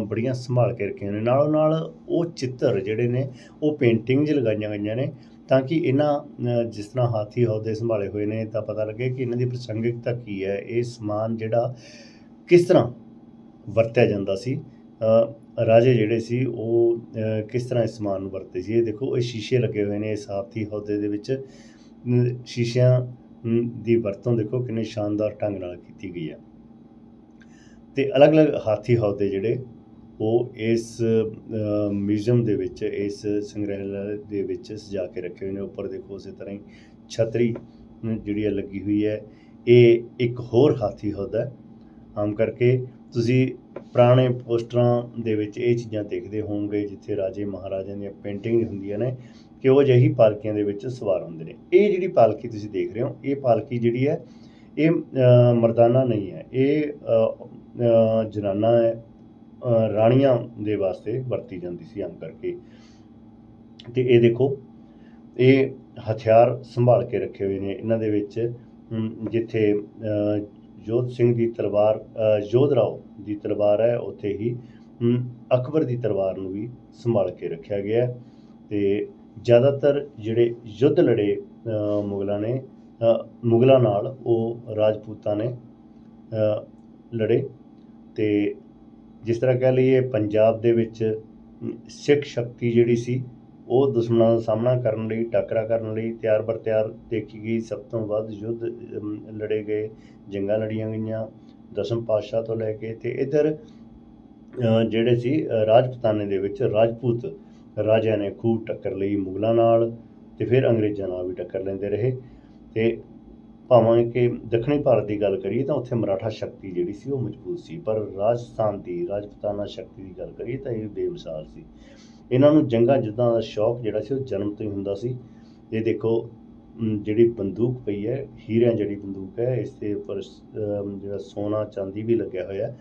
ਬੜੀਆਂ ਸੰਭਾਲ ਕੇ ਰੱਖੀਆਂ ਨੇ। ਨਾਲੋਂ ਨਾਲ ਉਹ ਚਿੱਤਰ ਜਿਹੜੇ ਨੇ, ਉਹ ਪੇਂਟਿੰਗ 'ਚ ਲਗਾਈਆਂ ਗਈਆਂ ਨੇ, ਤਾਂ ਕਿ ਇਹਨਾਂ ਜਿਸ ਤਰ੍ਹਾਂ ਹਾਥੀ ਹੌਦੇ ਸੰਭਾਲੇ ਹੋਏ ਨੇ, ਤਾਂ ਪਤਾ ਲੱਗੇ ਕਿ ਇਹਨਾਂ ਦੀ ਪ੍ਰਸੰਗਿਕਤਾ ਕੀ ਹੈ, ਇਹ ਸਮਾਨ ਜਿਹੜਾ ਕਿਸ ਤਰ੍ਹਾਂ ਵਰਤਿਆ ਜਾਂਦਾ ਸੀ ਰਾਜੇ ਜਿਹੜੇ ਸੀ, ਉਹ ਕਿਸ ਤਰ੍ਹਾਂ ਇਸ ਸਮਾਨ ਨੂੰ ਵਰਤੇ ਸੀ। ਇਹ ਦੇਖੋ, ਇਹ ਸ਼ੀਸ਼ੇ ਲੱਗੇ ਹੋਏ ਨੇ ਇਸ ਹਾਥੀ ਹੌਦੇ ਦੇ ਵਿੱਚ। ਸ਼ੀਸ਼ਿਆਂ ਦੀ ਵਰਤੋਂ ਦੇਖੋ ਕਿੰਨੇ ਸ਼ਾਨਦਾਰ ਢੰਗ ਨਾਲ ਕੀਤੀ ਗਈ ਹੈ। ਤੇ ਅਲੱਗ-ਅਲੱਗ ਹਾਥੀ ਹੌਦੇ ਜਿਹੜੇ, ਉਹ ਇਸ ਮਿਊਜ਼ੀਅਮ ਦੇ ਵਿੱਚ, ਇਸ ਸੰਗ੍ਰਹਿਆਲੇ ਦੇ ਵਿੱਚ ਸਜਾ ਕੇ ਰੱਖੇ ਹੋਏ ਨੇ। ਉੱਪਰ ਦੇਖੋ ਉਸੇ ਤਰ੍ਹਾਂ ਹੀ ਛਤਰੀ ਜਿਹੜੀ ਹੈ ਲੱਗੀ ਹੋਈ ਹੈ। ਇਹ ਇੱਕ ਹੋਰ ਹਾਥੀ ਹੌਦਾ ਆਮ ਕਰਕੇ ਤੁਸੀਂ ਪੁਰਾਣੇ ਪੋਸਟਰਾਂ ਦੇ ਵਿੱਚ ਇਹ ਚੀਜ਼ਾਂ ਦੇਖਦੇ ਹੋਵੋਗੇ, ਜਿੱਥੇ ਰਾਜੇ ਮਹਾਰਾਜਿਆਂ ਦੀਆਂ ਪੇਂਟਿੰਗ ਹੁੰਦੀਆਂ ਨੇ ਕਿ ਉਹ ਅਜਿਹੀ ਪਾਲਕੀਆਂ ਦੇ ਵਿੱਚ ਸਵਾਰ ਹੁੰਦੇ ਨੇ? ਇਹ ਜਿਹੜੀ ਪਾਲਕੀ ਤੁਸੀਂ ਦੇਖ ਰਹੇ ਹੋ, ਇਹ ਪਾਲਕੀ ਜਿਹੜੀ ਹੈ, ਇਹ ਮਰਦਾਨਾ ਨਹੀਂ ਹੈ। ਇਹ ਜਨਾਨਾ ਹੈ ਰਾਣੀਆਂ ਦੇ ਵਾਸਤੇ ਵਰਤੀ ਜਾਂਦੀ ਸੀ ਆਮ ਕਰਕੇ। ਤੇ ਇਹ ਦੇਖੋ, ਇਹ ਹਥਿਆਰ ਸੰਭਾਲ ਕੇ ਰੱਖੇ ਹੋਏ ਨੇ ਇਹਨਾਂ ਦੇ ਵਿੱਚ ਜਿੱਥੇ ਜੋਧ ਸਿੰਘ ਦੀ ਤਲਵਾਰ ਜੋਧ ਰਾਓ ਦੀ ਤਲਵਾਰ ਹੈ, ਉੱਥੇ ਹੀ ਅਕਬਰ ਦੀ ਤਲਵਾਰ ਨੂੰ ਵੀ ਸੰਭਾਲ ਕੇ ਰੱਖਿਆ ਗਿਆ ਹੈ। ਤੇ ਜ਼ਿਆਦਾਤਰ ਜਿਹੜੇ ਯੁੱਧ ਲੜੇ ਮੁਗਲਾਂ ਨੇ ਮੁਗਲਾਂ ਨਾਲ ਉਹ ਰਾਜਪੂਤਾਂ ਨੇ ਲੜੇ ਤੇ ਜਿਸ ਤਰ੍ਹਾਂ ਕਹਿ ਲਈਏ ਪੰਜਾਬ ਦੇ ਵਿੱਚ ਸਿੱਖ ਸ਼ਕਤੀ ਜਿਹੜੀ ਸੀ, ਉਹ ਦੁਸ਼ਮਣਾਂ ਦਾ ਸਾਹਮਣਾ ਕਰਨ ਲਈ, ਟਾਕਰਾ ਕਰਨ ਲਈ ਤਿਆਰ ਬਰ ਤਿਆਰ ਦੇਖੀ ਗਈ। ਸਭ ਤੋਂ ਵੱਧ ਯੁੱਧ ਲੜੇ ਗਏ, ਜੰਗਾਂ ਲੜੀਆਂ ਗਈਆਂ, ਦਸਮ ਪਾਤਸ਼ਾਹ ਤੋਂ ਲੈ ਕੇ ਤੇ ਇਧਰ ਜਿਹੜੇ ਸੀ ਰਾਜਪਤਾਨੇ ਦੇ ਵਿੱਚ ਰਾਜਪੂਤ ਰਾਜਿਆਂ ਨੇ ਖੂਬ ਟੱਕਰ ਲਈ ਮੁਗਲਾਂ ਨਾਲ ਤੇ ਫਿਰ ਅੰਗਰੇਜ਼ਾਂ ਨਾਲ ਵੀ ਟੱਕਰ ਲੈਂਦੇ ਰਹੇ। ਤੇ ਭਾਵੇਂ ਕਿ ਦੱਖਣੀ ਭਾਰਤ ਦੀ ਗੱਲ ਕਰੀਏ ਤਾਂ ਉੱਥੇ ਮਰਾਠਾ ਸ਼ਕਤੀ ਜਿਹੜੀ ਸੀ ਉਹ ਮਜ਼ਬੂਤ ਸੀ, ਪਰ ਰਾਜਸਥਾਨ ਦੀ, ਰਾਜਪੂਤਾਨਾ ਸ਼ਕਤੀ ਦੀ ਗੱਲ ਕਰੀਏ ਤਾਂ ਇਹ ਬੇਮਿਸਾਲ ਸੀ। ਇਹਨਾਂ ਨੂੰ ਜੰਗਾਂ ਜਿੱਦਾਂ ਦਾ ਸ਼ੌਕ ਜਿਹੜਾ ਸੀ ਉਹ ਜਨਮ ਤੋਂ ਹੀ ਹੁੰਦਾ ਸੀ। ਇਹ ਦੇਖੋ ਜਿਹੜੀ ਬੰਦੂਕ ਪਈ ਹੈ, ਹੀਰਿਆਂ ਜਿਹੜੀ ਬੰਦੂਕ ਹੈ, ਇਸ ਦੇ ਉੱਪਰ ਜਿਹੜਾ ਸੋਨਾ, ਚਾਂਦੀ ਵੀ ਲੱਗਿਆ ਹੋਇਆ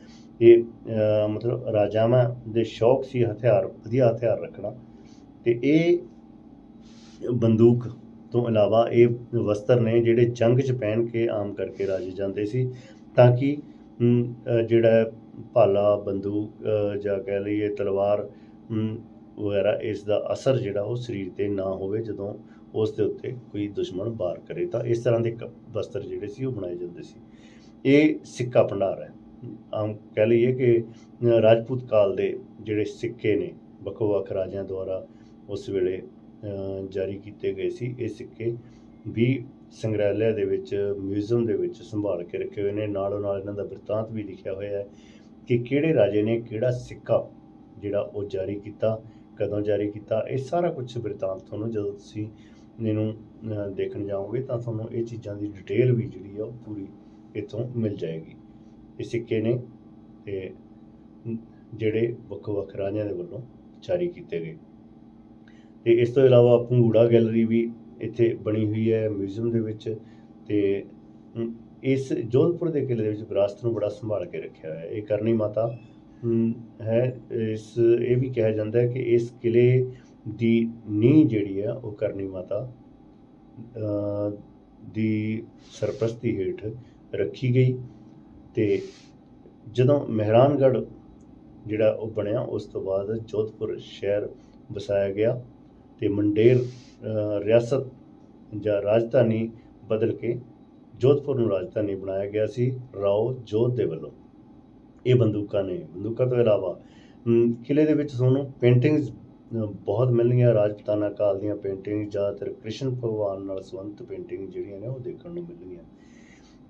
ਇਹ ਮਤਲਬ ਰਾਜਾਵਾਂ ਦੇ ਸ਼ੌਕ ਸੀ, ਹਥਿਆਰ, ਵਧੀਆ ਹਥਿਆਰ ਰੱਖਣਾ। ਤੇ ਇਹ ਬੰਦੂਕ ਤੋਂ ਇਲਾਵਾ ਇਹ ਵਸਤਰ ਨੇ ਜਿਹੜੇ ਜੰਗ 'ਚ ਪਹਿਨ ਕੇ ਆਮ ਕਰਕੇ ਰਾਜੇ ਜਾਂਦੇ ਸੀ, ਤਾਂ ਕਿ ਜਿਹੜਾ ਭਾਲਾ, ਬੰਦੂਕ ਜਾਂ ਕਹਿ ਲਈਏ ਤਲਵਾਰ ਵਗੈਰਾ, ਇਸ ਦਾ ਅਸਰ ਜਿਹੜਾ ਉਹ ਸਰੀਰ ਤੇ ਨਾ ਹੋਵੇ ਜਦੋਂ ਉਸ ਦੇ ਉੱਤੇ ਕੋਈ ਦੁਸ਼ਮਣ ਵਾਰ ਕਰੇ, ਤਾਂ ਇਸ ਤਰ੍ਹਾਂ ਦੇ ਕ- ਵਸਤਰ ਜਿਹੜੇ ਸੀ ਉਹ ਬਣਾਏ ਜਾਂਦੇ ਸੀ। ਇਹ ਸਿੱਕਾ ਭੰਡਾਰ ਹੈ। ਆਮ ਕਹਿ ਲਈਏ ਕਿ ਰਾਜਪੂਤ ਕਾਲ ਦੇ ਜਿਹੜੇ ਸਿੱਕੇ ਨੇ ਵੱਖੋ ਵੱਖ ਰਾਜਿਆਂ ਦੁਆਰਾ ਉਸ ਵੇਲੇ ਜਾਰੀ ਕੀਤੇ ਗਏ ਸੀ। ਇਹ ਸਿੱਕੇ ਵੀ ਸੰਗ੍ਰਹਿਆਲੇ ਦੇ ਵਿੱਚ, ਮਿਊਜ਼ੀਅਮ ਦੇ ਵਿੱਚ ਸੰਭਾਲ ਕੇ ਰੱਖੇ ਹੋਏ ਨੇ। ਨਾਲੋਂ ਨਾਲ ਇਹਨਾਂ ਦਾ ਬਿਰਤਾਂਤ ਵੀ ਲਿਖਿਆ ਹੋਇਆ ਹੈ ਕਿ ਕਿਹੜੇ ਰਾਜੇ ਨੇ ਕਿਹੜਾ ਸਿੱਕਾ ਜਿਹੜਾ ਉਹ ਜਾਰੀ ਕੀਤਾ, ਕਦੋਂ ਜਾਰੀ ਕੀਤਾ, ਇਹ ਸਾਰਾ ਕੁਝ ਬਿਰਤਾਂਤ ਤੁਹਾਨੂੰ ਜਦੋਂ ਤੁਸੀਂ ਇਹਨੂੰ ਦੇਖਣ ਜਾਓਗੇ ਤਾਂ ਤੁਹਾਨੂੰ ਇਹ ਚੀਜ਼ਾਂ ਦੀ ਡਿਟੇਲ ਵੀ ਜਿਹੜੀ ਆ ਉਹ ਪੂਰੀ ਇੱਥੋਂ ਮਿਲ ਜਾਏਗੀ। ਇਹ ਸਿੱਕੇ ਨੇ ਤੇ ਜਿਹੜੇ ਵੱਖੋ ਵੱਖ ਰਾਜਿਆਂ ਦੇ ਵੱਲੋਂ ਜਾਰੀ ਕੀਤੇ ਗਏ। ਤੇ ਇਸ ਤੋਂ ਇਲਾਵਾ ਭੰਗੂੜਾ ਗੈਲਰੀ ਵੀ ਇੱਥੇ ਬਣੀ ਹੋਈ ਹੈ ਮਿਊਜ਼ੀਅਮ ਦੇ ਵਿੱਚ ਤੇ ਇਸ ਜੋਧਪੁਰ ਦੇ ਕਿਲੇ ਦੇ ਵਿੱਚ ਵਿਰਾਸਤ ਨੂੰ ਬੜਾ ਸੰਭਾਲ ਕੇ ਰੱਖਿਆ ਹੋਇਆ ਹੈ। ਇਹ ਕਰਨੀ ਮਾਤਾ ਹੈ, ਇਸ, ਇਹ ਵੀ ਕਿਹਾ ਜਾਂਦਾ ਹੈ ਕਿ ਇਸ ਕਿਲੇ ਦੀ ਨੀਂਹ ਜਿਹੜੀ ਹੈ ਉਹ ਕਰਨੀ ਮਾਤਾ ਦੀ ਸਰਪ੍ਰਸਤੀ ਹੇਠ ਰੱਖੀ ਗਈ ਤੇ ਜਦੋਂ ਮਹਿਰਾਨਗੜ੍ਹ ਜਿਹੜਾ ਉਹ ਬਣਿਆ, ਉਸ ਤੋਂ ਬਾਅਦ ਜੋਧਪੁਰ ਸ਼ਹਿਰ ਵਸਾਇਆ ਗਿਆ ਤੇ ਮੰਡੇਰ ਰਿਆਸਤ ਜਾਂ ਰਾਜਧਾਨੀ ਬਦਲ ਕੇ ਜੋਧਪੁਰ ਨੂੰ ਰਾਜਧਾਨੀ ਬਣਾਇਆ ਗਿਆ ਸੀ। ਰਾਓ ਜੋਧ ਦੇ ਵੱਲੋਂ। ਇਹ ਬੰਦੂਕਾਂ ਨੇ ਬੰਦੂਕਾਂ ਤੋਂ ਇਲਾਵਾ ਅਮ, ਕਿਲੇ ਦੇ ਵਿੱਚ ਤੁਹਾਨੂੰ ਪੇਂਟਿੰਗਸ ਬਹੁਤ ਮਿਲਣਗੀਆਂ। ਰਾਜਪੂਤਾਨਾ ਕਾਲ ਦੀਆਂ ਪੇਂਟਿੰਗ ਜ਼ਿਆਦਾਤਰ ਕ੍ਰਿਸ਼ਨ ਭਗਵਾਨ ਨਾਲ ਸੰਬੰਧਿਤ ਪੇਂਟਿੰਗ ਜਿਹੜੀਆਂ ਨੇ ਉਹ ਦੇਖਣ ਨੂੰ ਮਿਲਣਗੀਆਂ।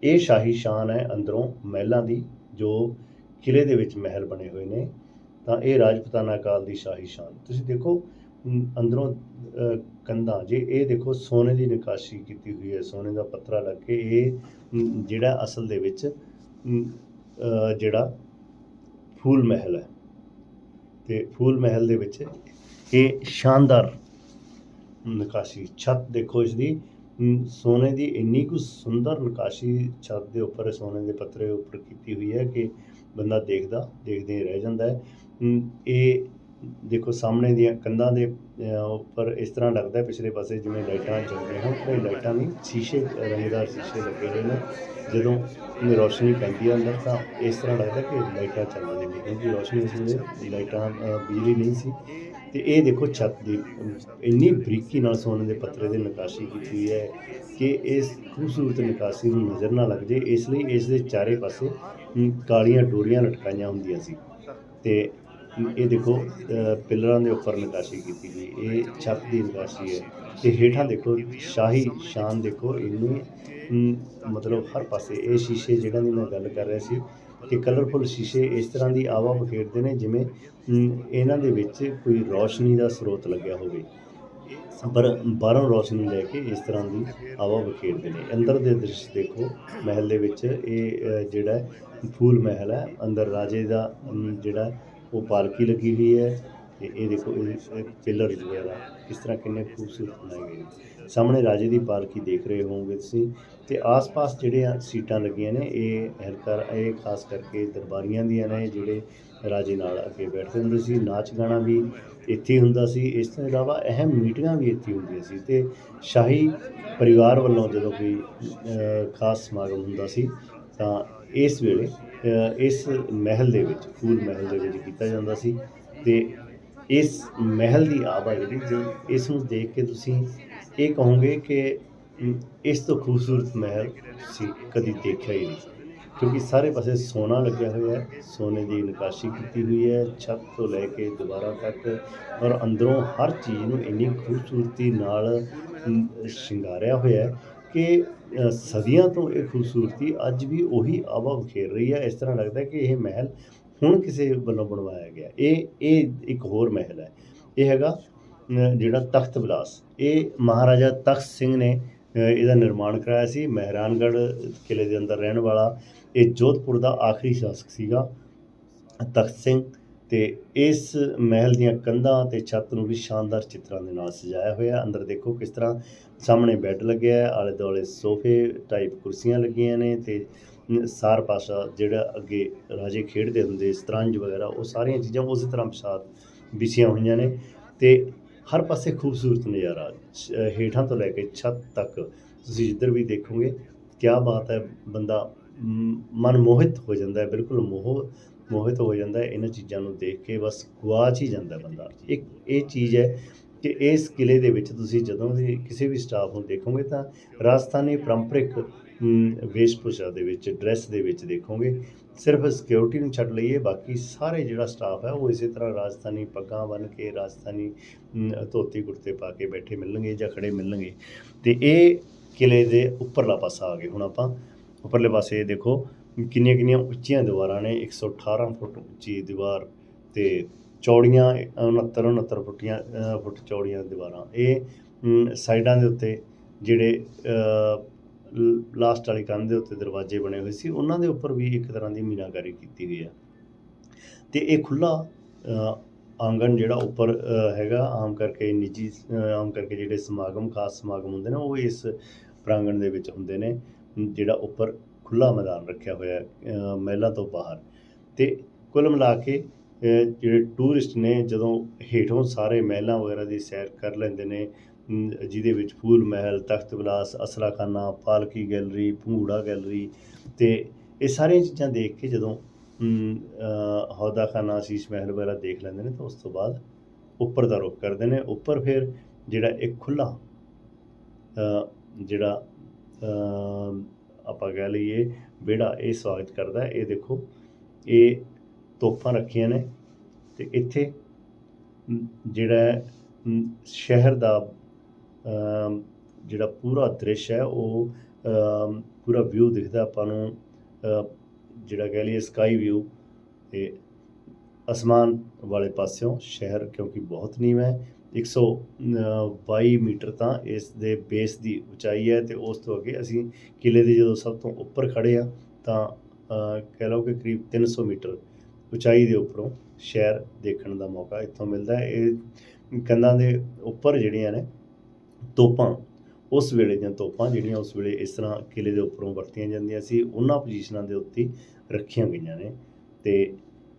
ਇਹ ਸ਼ਾਹੀ ਸ਼ਾਨ ਹੈ ਅੰਦਰੋਂ ਮਹਿਲਾਂ ਦੀ ਜੋ ਕਿਲੇ ਦੇ ਵਿੱਚ ਮਹਿਲ ਬਣੇ ਹੋਏ ਨੇ। ਤਾਂ ਇਹ ਰਾਜਪੂਤਾਨਾ ਕਾਲ ਦੀ ਸ਼ਾਹੀ ਸ਼ਾਨ। ਤੁਸੀਂ ਦੇਖੋ ਅੰਦਰੋਂ ਕੰਧਾਂ, ਜੇ ਇਹ ਦੇਖੋ ਸੋਨੇ ਦੀ ਨਿਕਾਸ਼ੀ ਕੀਤੀ ਹੋਈ ਹੈ, ਸੋਨੇ ਦਾ ਪੱਤਰਾ ਲੱਗ ਕੇ ਇਹ ਜਿਹੜਾ ਅਸਲ ਦੇ ਵਿੱਚ ਜਿਹੜਾ ਫੂਲ ਮਹਿਲ ਹੈ। ਤੇ ਫੂਲ ਮਹਿਲ ਦੇ ਵਿੱਚ ਇਹ ਸ਼ਾਨਦਾਰ ਨਿਕਾਸੀ, ਛੱਤ ਦੇਖੋ ਇਸ ਦੀ ਸੋਨੇ ਦੀ ਇੰਨੀ ਕੁ ਸੁੰਦਰ ਨਿਕਾਸ਼ੀ ਛੱਤ ਦੇ ਉੱਪਰ, ਸੋਨੇ ਦੇ ਪੱਤਰੇ ਉੱਪਰ ਕੀਤੀ ਹੋਈ ਹੈ ਕਿ ਬੰਦਾ ਦੇਖਦਾ, ਦੇਖਦੇ ਰਹਿ ਜਾਂਦਾ ਹੈ। ਇਹ ਦੇਖੋ ਸਾਹਮਣੇ ਦੀਆਂ ਕੰਧਾਂ ਦੇ ਉੱਪਰ ਇਸ ਤਰ੍ਹਾਂ ਲੱਗਦਾ ਪਿਛਲੇ ਪਾਸੇ ਜਿਵੇਂ ਲਾਈਟਾਂ ਚੱਲ ਰਹੀਆਂ ਹੋਣ ਲਾਈਟਾਂ ਨਹੀਂ, ਸ਼ੀਸ਼ੇ ਰੰਗਦਾਰ ਸ਼ੀਸ਼ੇ ਲੱਗੇ ਹੋਏ ਨੇ। ਜਦੋਂ ਇਹ ਰੋਸ਼ਨੀ ਪੈਂਦੀ ਹੈ ਅੰਦਰ, ਤਾਂ ਇਸ ਤਰ੍ਹਾਂ ਲੱਗਦਾ ਕਿ ਲਾਈਟਾਂ ਚੱਲ ਰਹੀਆਂ ਨੇ ਕਿਉਂਕਿ ਰੋਸ਼ਨੀ ਉਸ ਵੇਲੇ ਲਾਈਟਾਂ ਬਿਜਲੀ ਨਹੀਂ ਸੀ। ਤੇ ਇਹ ਦੇਖੋ ਛੱਤ ਦੀ ਇੰਨੀ ਬਰੀਕੀ ਨਾਲ ਸੋਨੇ ਦੇ ਪੱਤਰੇ ਦੀ ਨਕਾਸ਼ੀ ਕੀਤੀ ਹੋਈ ਹੈ ਕਿ ਇਸ ਖੂਬਸੂਰਤ ਨਕਾਸ਼ੀ ਨੂੰ ਨਜ਼ਰ ਨਾ ਲੱਗ ਜੇ, ਇਸ ਲਈ ਇਸ ਦੇ ਚਾਰੇ ਪਾਸੇ ਕਾਲੀਆਂ ਡੋਰੀਆਂ ਲਟਕਾਈਆਂ ਹੁੰਦੀਆਂ ਸੀ। ਤੇ ਇਹ ਦੇਖੋ ਪਿਲਰਾਂ ਦੇ ਉੱਪਰ ਨਕਾਸ਼ੀ ਕੀਤੀ ਗਈ। ਇਹ ਛੱਤ ਦੀ ਨਕਾਸ਼ੀ ਹੈ। ਤੇ ਹੇਠਾਂ ਦੇਖੋ, ਸ਼ਾਹੀ ਸ਼ਾਨ ਦੇਖੋ, ਇੰਨੀ ਮਤਲਬ ਹਰ ਪਾਸੇ ਇਹ ਸ਼ੀਸ਼ੇ ਜਿਹੜਾ ਦੀ ਮੈਂ ਗੱਲ ਕਰ ਰਿਹਾ ਸੀ ਕਿ ਕਲਰਫੁਲ ਸ਼ੀਸ਼ੇ ਇਸ ਤਰ੍ਹਾਂ ਦੀ ਆਵਾ ਬਖੇਰਦੇ ਨੇ ਜਿਵੇਂ ਇਹਨਾਂ ਦੇ ਵਿੱਚ ਕੋਈ ਰੌਸ਼ਨੀ ਦਾ ਸਰੋਤ ਲੱਗਿਆ ਹੋਵੇ। ਪਰ ਬਾਹਰੋਂ ਰੌਸ਼ਨੀ ਲੈ ਕੇ ਇਸ ਤਰ੍ਹਾਂ ਦੀ ਆਵਾ ਬਖੇਰਦੇ ਨੇ। ਅੰਦਰ ਦੇ ਦ੍ਰਿਸ਼ ਦੇਖੋ, ਮਹਿਲ ਦੇ ਵਿੱਚ ਇਹ ਜਿਹੜਾ ਫੂਲ ਮਹਿਲ ਹੈ। ਅੰਦਰ ਰਾਜੇ ਦਾ ਜਿਹੜਾ ਉਹ ਪਾਲਕੀ ਲੱਗੀ ਹੋਈ ਹੈ ਤੇ ਇਹ ਦੇਖੋ, ਇਹ ਪਿਲਰ ਵਗੈਰਾ ਕਿਸ ਤਰ੍ਹਾਂ ਕਿੰਨੇ ਖੂਬਸੂਰਤ ਬਣਾਏ ਗਏ ਸਾਹਮਣੇ ਰਾਜੇ ਦੀ ਪਾਲਕੀ ਦੇਖ ਰਹੇ ਹੋਵੋਗੇ ਤੁਸੀਂ ਤੇ ਆਸ-ਪਾਸ ਜਿਹੜੇ ਸੀਟਾਂ ਲੱਗੀਆਂ ਨੇ, ਇਹ ਹਰਕਰ ਇਹ ਖਾਸ ਕਰਕੇ ਦਰਬਾਰੀਆਂ ਦੀਆਂ ਨੇ, ਜਿਹੜੇ ਰਾਜੇ ਨਾਲ ਅੱਗੇ ਬੈਠਦੇ ਹੁੰਦੇ ਸੀ, ਨਾਚ ਗਾਣਾ ਵੀ ਇੱਥੇ ਹੀ ਹੁੰਦਾ ਸੀ। ਇਸ ਤੋਂ ਇਲਾਵਾ ਅਹਿਮ ਮੀਟਿੰਗਾਂ ਵੀ ਇੱਥੇ ਹੁੰਦੀਆਂ ਸੀ ਤੇ ਸ਼ਾਹੀ ਪਰਿਵਾਰ ਵੱਲੋਂ ਜਦੋਂ ਕੋਈ ਖਾਸ ਸਮਾਗਮ ਹੁੰਦਾ ਸੀ ਤਾਂ ਇਸ ਵੇਲੇ ਇਸ ਮਹਿਲ ਦੇ ਵਿੱਚ ਫੂਲ ਮਹਿਲ ਦੇ ਵਿੱਚ ਕੀਤਾ ਜਾਂਦਾ ਸੀ ਤੇ ਇਸ ਮਹਿਲ ਦੀ ਆਬਾ ਜਿਹੜੀ ਇਸ ਨੂੰ ਦੇਖ ਕੇ ਤੁਸੀਂ ਇਹ ਕਹੋਗੇ ਕਿ ਇਸ ਤੋਂ ਖੂਬਸੂਰਤ ਮਹਿਲ ਤੁਸੀਂ ਕਦੀ ਦੇਖਿਆ ਹੀ ਨਹੀਂ। ਕਿਉਂਕਿ ਸਾਰੇ ਪਾਸੇ ਸੋਨਾ ਲੱਗਿਆ ਹੋਇਆ ਹੈ, ਸੋਨੇ ਦੀ ਨਕਾਸ਼ੀ ਕੀਤੀ ਹੋਈ ਹੈ, ਛੱਤ ਤੋਂ ਲੈ ਕੇ ਦੀਵਾਰਾਂ ਤੱਕ ਔਰ ਅੰਦਰੋਂ ਹਰ ਚੀਜ਼ ਨੂੰ ਇੰਨੀ ਖੂਬਸੂਰਤੀ ਨਾਲ ਸ਼ਿੰਗਾਰਿਆ ਹੋਇਆ ਹੈ ਕਿ ਸਦੀਆਂ ਤੋਂ ਇਹ ਖੂਬਸੂਰਤੀ ਅੱਜ ਵੀ ਉਹੀ ਆਵਾ ਬਖੇਰ ਰਹੀ ਹੈ। ਇਸ ਤਰ੍ਹਾਂ ਲੱਗਦਾ ਕਿ ਇਹ ਮਹਿਲ ਹੁਣ ਕਿਸੇ ਵੱਲੋਂ ਬਣਵਾਇਆ ਗਿਆ। ਇਹ ਇਹ ਇੱਕ ਹੋਰ ਮਹਿਲ ਹੈ। ਇਹ ਹੈਗਾ ਜਿਹੜਾ ਤਖਤ ਬਿਲਾਸ ਇਹ ਮਹਾਰਾਜਾ ਤਖਤ ਸਿੰਘ ਨੇ ਇਹਦਾ ਨਿਰਮਾਣ ਕਰਾਇਆ ਸੀ। ਮਹਿਰਾਨਗੜ੍ਹ ਕਿਲੇ ਦੇ ਅੰਦਰ ਰਹਿਣ ਵਾਲਾ ਇਹ ਜੋਧਪੁਰ ਦਾ ਆਖਰੀ ਸ਼ਾਸਕ ਸੀਗਾ ਤਖਤ ਸਿੰਘ। ਤੇ ਇਸ ਮਹਿਲ ਦੀਆਂ ਕੰਧਾਂ ਤੇ ਛੱਤ ਨੂੰ ਵੀ ਸ਼ਾਨਦਾਰ ਚਿੱਤਰਾਂ ਦੇ ਨਾਲ ਸਜਾਇਆ ਹੋਇਆ ਅੰਦਰ ਦੇਖੋ ਕਿਸ ਤਰ੍ਹਾਂ ਸਾਹਮਣੇ ਬੈੱਡ ਲੱਗਿਆ ਹੈ ਆਲੇ ਦੁਆਲੇ ਸੋਫੇ ਟਾਈਪ ਕੁਰਸੀਆਂ ਲੱਗੀਆਂ ਨੇ ਤੇ ਸਾਰ ਪਾਸਾ ਜਿਹੜਾ ਅੱਗੇ ਰਾਜੇ ਖੇਡਦੇ ਹੁੰਦੇ ਸਤਰੰਜ ਵਗੈਰਾ ਉਹ ਸਾਰੀਆਂ ਚੀਜ਼ਾਂ ਉਸੇ ਤਰ੍ਹਾਂ ਵਿਛਾ ਵਿਛੀਆਂ ਹੋਈਆਂ ਨੇ ਤੇ ਹਰ ਪਾਸੇ ਖੂਬਸੂਰਤ ਨਜ਼ਾਰਾ। ਹੇਠਾਂ ਤੋਂ ਲੈ ਕੇ ਛੱਤ ਤੱਕ ਤੁਸੀਂ ਜਿੱਧਰ ਵੀ ਦੇਖੋਗੇ ਕਿਆ ਬਾਤ ਹੈ ਬੰਦਾ ਮ, ਮਨ ਮੋਹਿਤ ਹੋ ਜਾਂਦਾ ਹੈ ਬਿਲਕੁਲ ਮੋਹ ਮੋਹਿਤ ਹੋ ਜਾਂਦਾ ਇਹਨਾਂ ਚੀਜ਼ਾਂ ਨੂੰ ਦੇਖ ਕੇ ਬਸ ਗੁਆਚ ਹੀ ਜਾਂਦਾ ਬੰਦਾ। ਇੱਕ ਇਹ ਚੀਜ਼ ਹੈ ਕਿ ਇਸ ਕਿਲੇ ਦੇ ਵਿੱਚ ਤੁਸੀਂ ਜਦੋਂ ਵੀ ਕਿਸੇ ਵੀ ਸਟਾਫ ਨੂੰ ਦੇਖੋਗੇ ਤਾਂ ਰਾਜਸਥਾਨੀ ਪਰੰਪਰਿਕ ਮ, ਵੇਸ਼ਭੂਸ਼ਾ ਦੇ ਵਿੱਚ ਡਰੈਸ ਦੇ ਵਿੱਚ ਦੇਖੋਗੇ ਸਿਰਫ ਸਿਕਿਉਰਿਟੀ ਨੂੰ ਛੱਡ ਲਈਏ ਬਾਕੀ ਸਾਰੇ ਜਿਹੜਾ ਸਟਾਫ ਹੈ ਉਹ ਇਸੇ ਤਰ੍ਹਾਂ ਰਾਜਸਥਾਨੀ ਪੱਗਾਂ ਬੰਨ੍ਹ ਕੇ ਰਾਜਸਥਾਨੀ ਧੋਤੀ ਕੁੜਤੇ ਪਾ ਕੇ ਬੈਠੇ ਮਿਲਣਗੇ ਜਾਂ ਖੜੇ ਮਿਲਣਗੇ। ਤੇ ਇਹ ਕਿਲੇ ਦੇ ਉੱਪਰਲਾ ਪਾਸਾ ਆ ਗਏ। ਹੁਣ ਆਪਾਂ ਉੱਪਰਲੇ ਪਾਸੇ ਦੇਖੋ ਕਿੰਨੀਆਂ ਕਿੰਨੀਆਂ ਉੱਚੀਆਂ ਦੀਵਾਰਾਂ ਨੇ 118 ਫੁੱਟ ਉੱਚੀ ਦੀਵਾਰ ਤੇ ਚੌੜੀਆਂ 69 69 ਫੁੱਟੀਆਂ ਫੁੱਟ ਚੌੜੀਆਂ ਦੀਵਾਰਾਂ। ਇਹ ਸਾਈਡਾਂ ਦੇ ਉੱਤੇ ਜਿਹੜੇ ਲਾਸਟ ਵਾਲੀ ਕੰਧ ਦੇ ਉੱਤੇ ਦਰਵਾਜ਼ੇ ਬਣੇ ਹੋਏ ਸੀ, ਉਹਨਾਂ ਦੇ ਉੱਪਰ ਵੀ ਇੱਕ ਤਰ੍ਹਾਂ ਦੀ ਮੀਨਾਕਾਰੀ ਕੀਤੀ ਹੋਈ ਹੈ ਤੇ ਇਹ ਖੁੱਲਾ ਆਂਗਣ ਜਿਹੜਾ ਉੱਪਰ ਹੈਗਾ, ਆਮ ਕਰਕੇ ਨਿੱਜੀ ਆਮ ਕਰਕੇ ਜਿਹੜੇ ਸਮਾਗਮ, ਖਾਸ ਸਮਾਗਮ ਹੁੰਦੇ ਨੇ, ਉਹ ਇਸ ਪ੍ਰਾਂਗਣ ਦੇ ਵਿੱਚ ਹੁੰਦੇ ਨੇ, ਜਿਹੜਾ ਉੱਪਰ ਖੁੱਲਾ ਮੈਦਾਨ ਰੱਖਿਆ ਹੋਇਆ ਮਹਿਲਾ ਤੋਂ ਬਾਹਰ। ਤੇ ਕੁੱਲ ਮਿਲਾ ਕੇ ਜਿਹੜੇ ਟੂਰਿਸਟ ਨੇ ਜਦੋਂ ਹੇਠੋਂ ਸਾਰੇ ਮਹਿਲਾਂ ਵਗੈਰਾ ਦੀ ਸੈਰ ਕਰ ਲੈਂਦੇ ਨੇ ਜਿਹਦੇ ਵਿੱਚ ਫੂਲ ਮਹਿਲ ਤਖਤ ਵਿਲਾਸ ਅਸਲਾਖਾਨਾ ਪਾਲਕੀ ਗੈਲਰੀ ਭੰਗੂੜਾ ਗੈਲਰੀ ਤੇ ਇਹ ਸਾਰੀਆਂ ਚੀਜ਼ਾਂ ਦੇਖ ਕੇ ਜਦੋਂ ਅਮ, ਅ, ਹੌਦਾ ਖਾਨਾ ਸ਼ੀਸ਼ ਮਹਿਲ ਵਗੈਰਾ ਦੇਖ ਲੈਂਦੇ ਨੇ ਤਾਂ ਉਸ ਤੋਂ ਬਾਅਦ ਉੱਪਰ ਦਾ ਰੁਖ ਕਰਦੇ ਨੇ। ਉੱਪਰ ਫਿਰ ਜਿਹੜਾ ਇੱਕ ਖੁੱਲਾ ਜਿਹੜਾ ਆਪਾਂ ਕਹਿ ਲਈਏ ਵਿਹੜਾ, ਇਹ ਸਵਾਗਤ ਕਰਦਾ ਇਹ ਦੇਖੋ, ਇਹ ਤੋਪਾਂ ਰੱਖੀਆਂ ਨੇ ਤੇ ਇੱਥੇ ਜਿਹੜਾ ਸ਼ਹਿਰ ਦਾ ਜਿਹੜਾ ਪੂਰਾ ਦ੍ਰਿਸ਼ ਹੈ, ਉਹ ਪੂਰਾ ਵਿਊ ਦਿਖਦਾ ਆਪਾਂ ਨੂੰ ਜਿਹੜਾ ਕਹਿ ਲਈਏ ਸਕਾਈ ਵਿਊ ਤੇ ਅਸਮਾਨ ਵਾਲੇ ਪਾਸਿਓਂ। ਸ਼ਹਿਰ ਕਿਉਂਕਿ ਬਹੁਤ ਨੀਵਾਂ ਹੈ 122 ਮੀਟਰ ਤਾਂ ਇਸ ਦੇ ਬੇਸ ਦੀ ਉਚਾਈ ਹੈ ਤੇ ਉਸ ਤੋਂ ਅੱਗੇ ਅਸੀਂ ਕਿਲੇ ਦੇ ਜਦੋਂ ਸਭ ਤੋਂ ਉੱਪਰ ਖੜੇ ਆ ਤਾਂ ਕਹਿ ਲਓ ਕਿ ਕਰੀਬ 300 ਮੀਟਰ ਉਚਾਈ ਦੇ ਉੱਪਰੋਂ ਸ਼ਹਿਰ ਦੇਖਣ ਦਾ ਮੌਕਾ ਇੱਥੋਂ ਮਿਲਦਾ ਹੈ। ਇਹ ਕੰਧਾਂ ਦੇ ਉੱਪਰ ਜਿਹੜੀਆਂ ਨੇ ਤੋਪਾਂ, ਉਸ ਵੇਲੇ ਦੀਆਂ ਤੋਪਾਂ ਜਿਹੜੀਆਂ ਉਸ ਵੇਲੇ ਇਸ ਤਰ੍ਹਾਂ ਕਿਲੇ ਦੇ ਉੱਪਰੋਂ ਵਰਤੀਆਂ ਜਾਂਦੀਆਂ ਸੀ, ਉਹਨਾਂ ਪੋਜੀਸ਼ਨਾਂ ਦੇ ਉੱਤੇ ਰੱਖੀਆਂ ਗਈਆਂ ਨੇ ਤੇ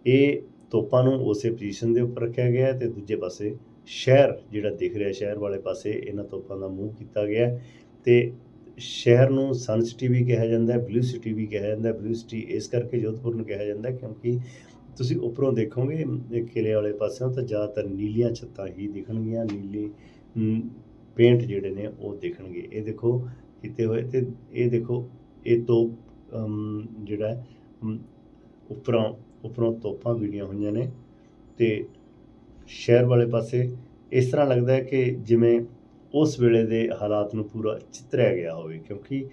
ਇਹ ਤੋਪਾਂ ਨੂੰ ਉਸੇ ਪੋਜੀਸ਼ਨ ਦੇ ਉੱਪਰ ਰੱਖਿਆ ਗਿਆ ਹੈ ਤੇ ਦੂਜੇ ਪਾਸੇ ਸ਼ਹਿਰ ਜਿਹੜਾ ਦਿਖ ਰਿਹਾ, ਸ਼ਹਿਰ ਵਾਲੇ ਪਾਸੇ ਇਹਨਾਂ ਤੋਪਾਂ ਦਾ ਮੂੰਹ ਕੀਤਾ ਗਿਆ ਹੈ ਤੇ ਸ਼ਹਿਰ ਨੂੰ ਸਨ ਸਿਟੀ ਵੀ ਕਿਹਾ ਜਾਂਦਾ ਹੈ ਬਲੂ ਸਿਟੀ ਵੀ ਕਿਹਾ ਜਾਂਦਾ ਹੈ ਬਲੂ ਸਿਟੀ ਇਸ ਕਰਕੇ ਜੋਧਪੁਰ ਨੂੰ ਕਿਹਾ ਜਾਂਦਾ ਕਿਉਂਕਿ ਤੁਸੀਂ ਉੱਪਰੋਂ ਦੇਖੋਗੇ ਇਹ ਕਿਲੇ ਵਾਲੇ ਪਾਸਿਓਂ ਤਾਂ ਜ਼ਿਆਦਾਤਰ ਨੀਲੀਆਂ ਛੱਤਾਂ ਹੀ ਦਿਖਣਗੀਆਂ, ਨੀਲੇ ਪੇਂਟ ਜਿਹੜੇ ਨੇ ਉਹ ਦਿਖਣਗੇ। ਇਹ ਦੇਖੋ ਕੀਤੇ ਹੋਏ ਤੇ ਇਹ ਦੇਖੋ, ਇਹ ਤੋਪ ਜਿਹੜਾ ਉੱਪਰੋਂ ਉੱਪਰੋਂ ਤੋਪਾਂ ਵੀਡੀਆਂ ਹੋਈਆਂ ਨੇ ਤੇ ਸ਼ਹਿਰ ਵਾਲੇ ਪਾਸੇ ਇਸ ਤਰ੍ਹਾਂ ਲੱਗਦਾ ਹੈ ਕਿ ਜਿਵੇਂ ਉਸ ਵੇਲੇ ਦੇ ਹਾਲਾਤ ਨੂੰ ਪੂਰਾ ਚਿੱਤਰਿਆ ਗਿਆ ਹੋਵੇ ਕਿਉਂਕਿ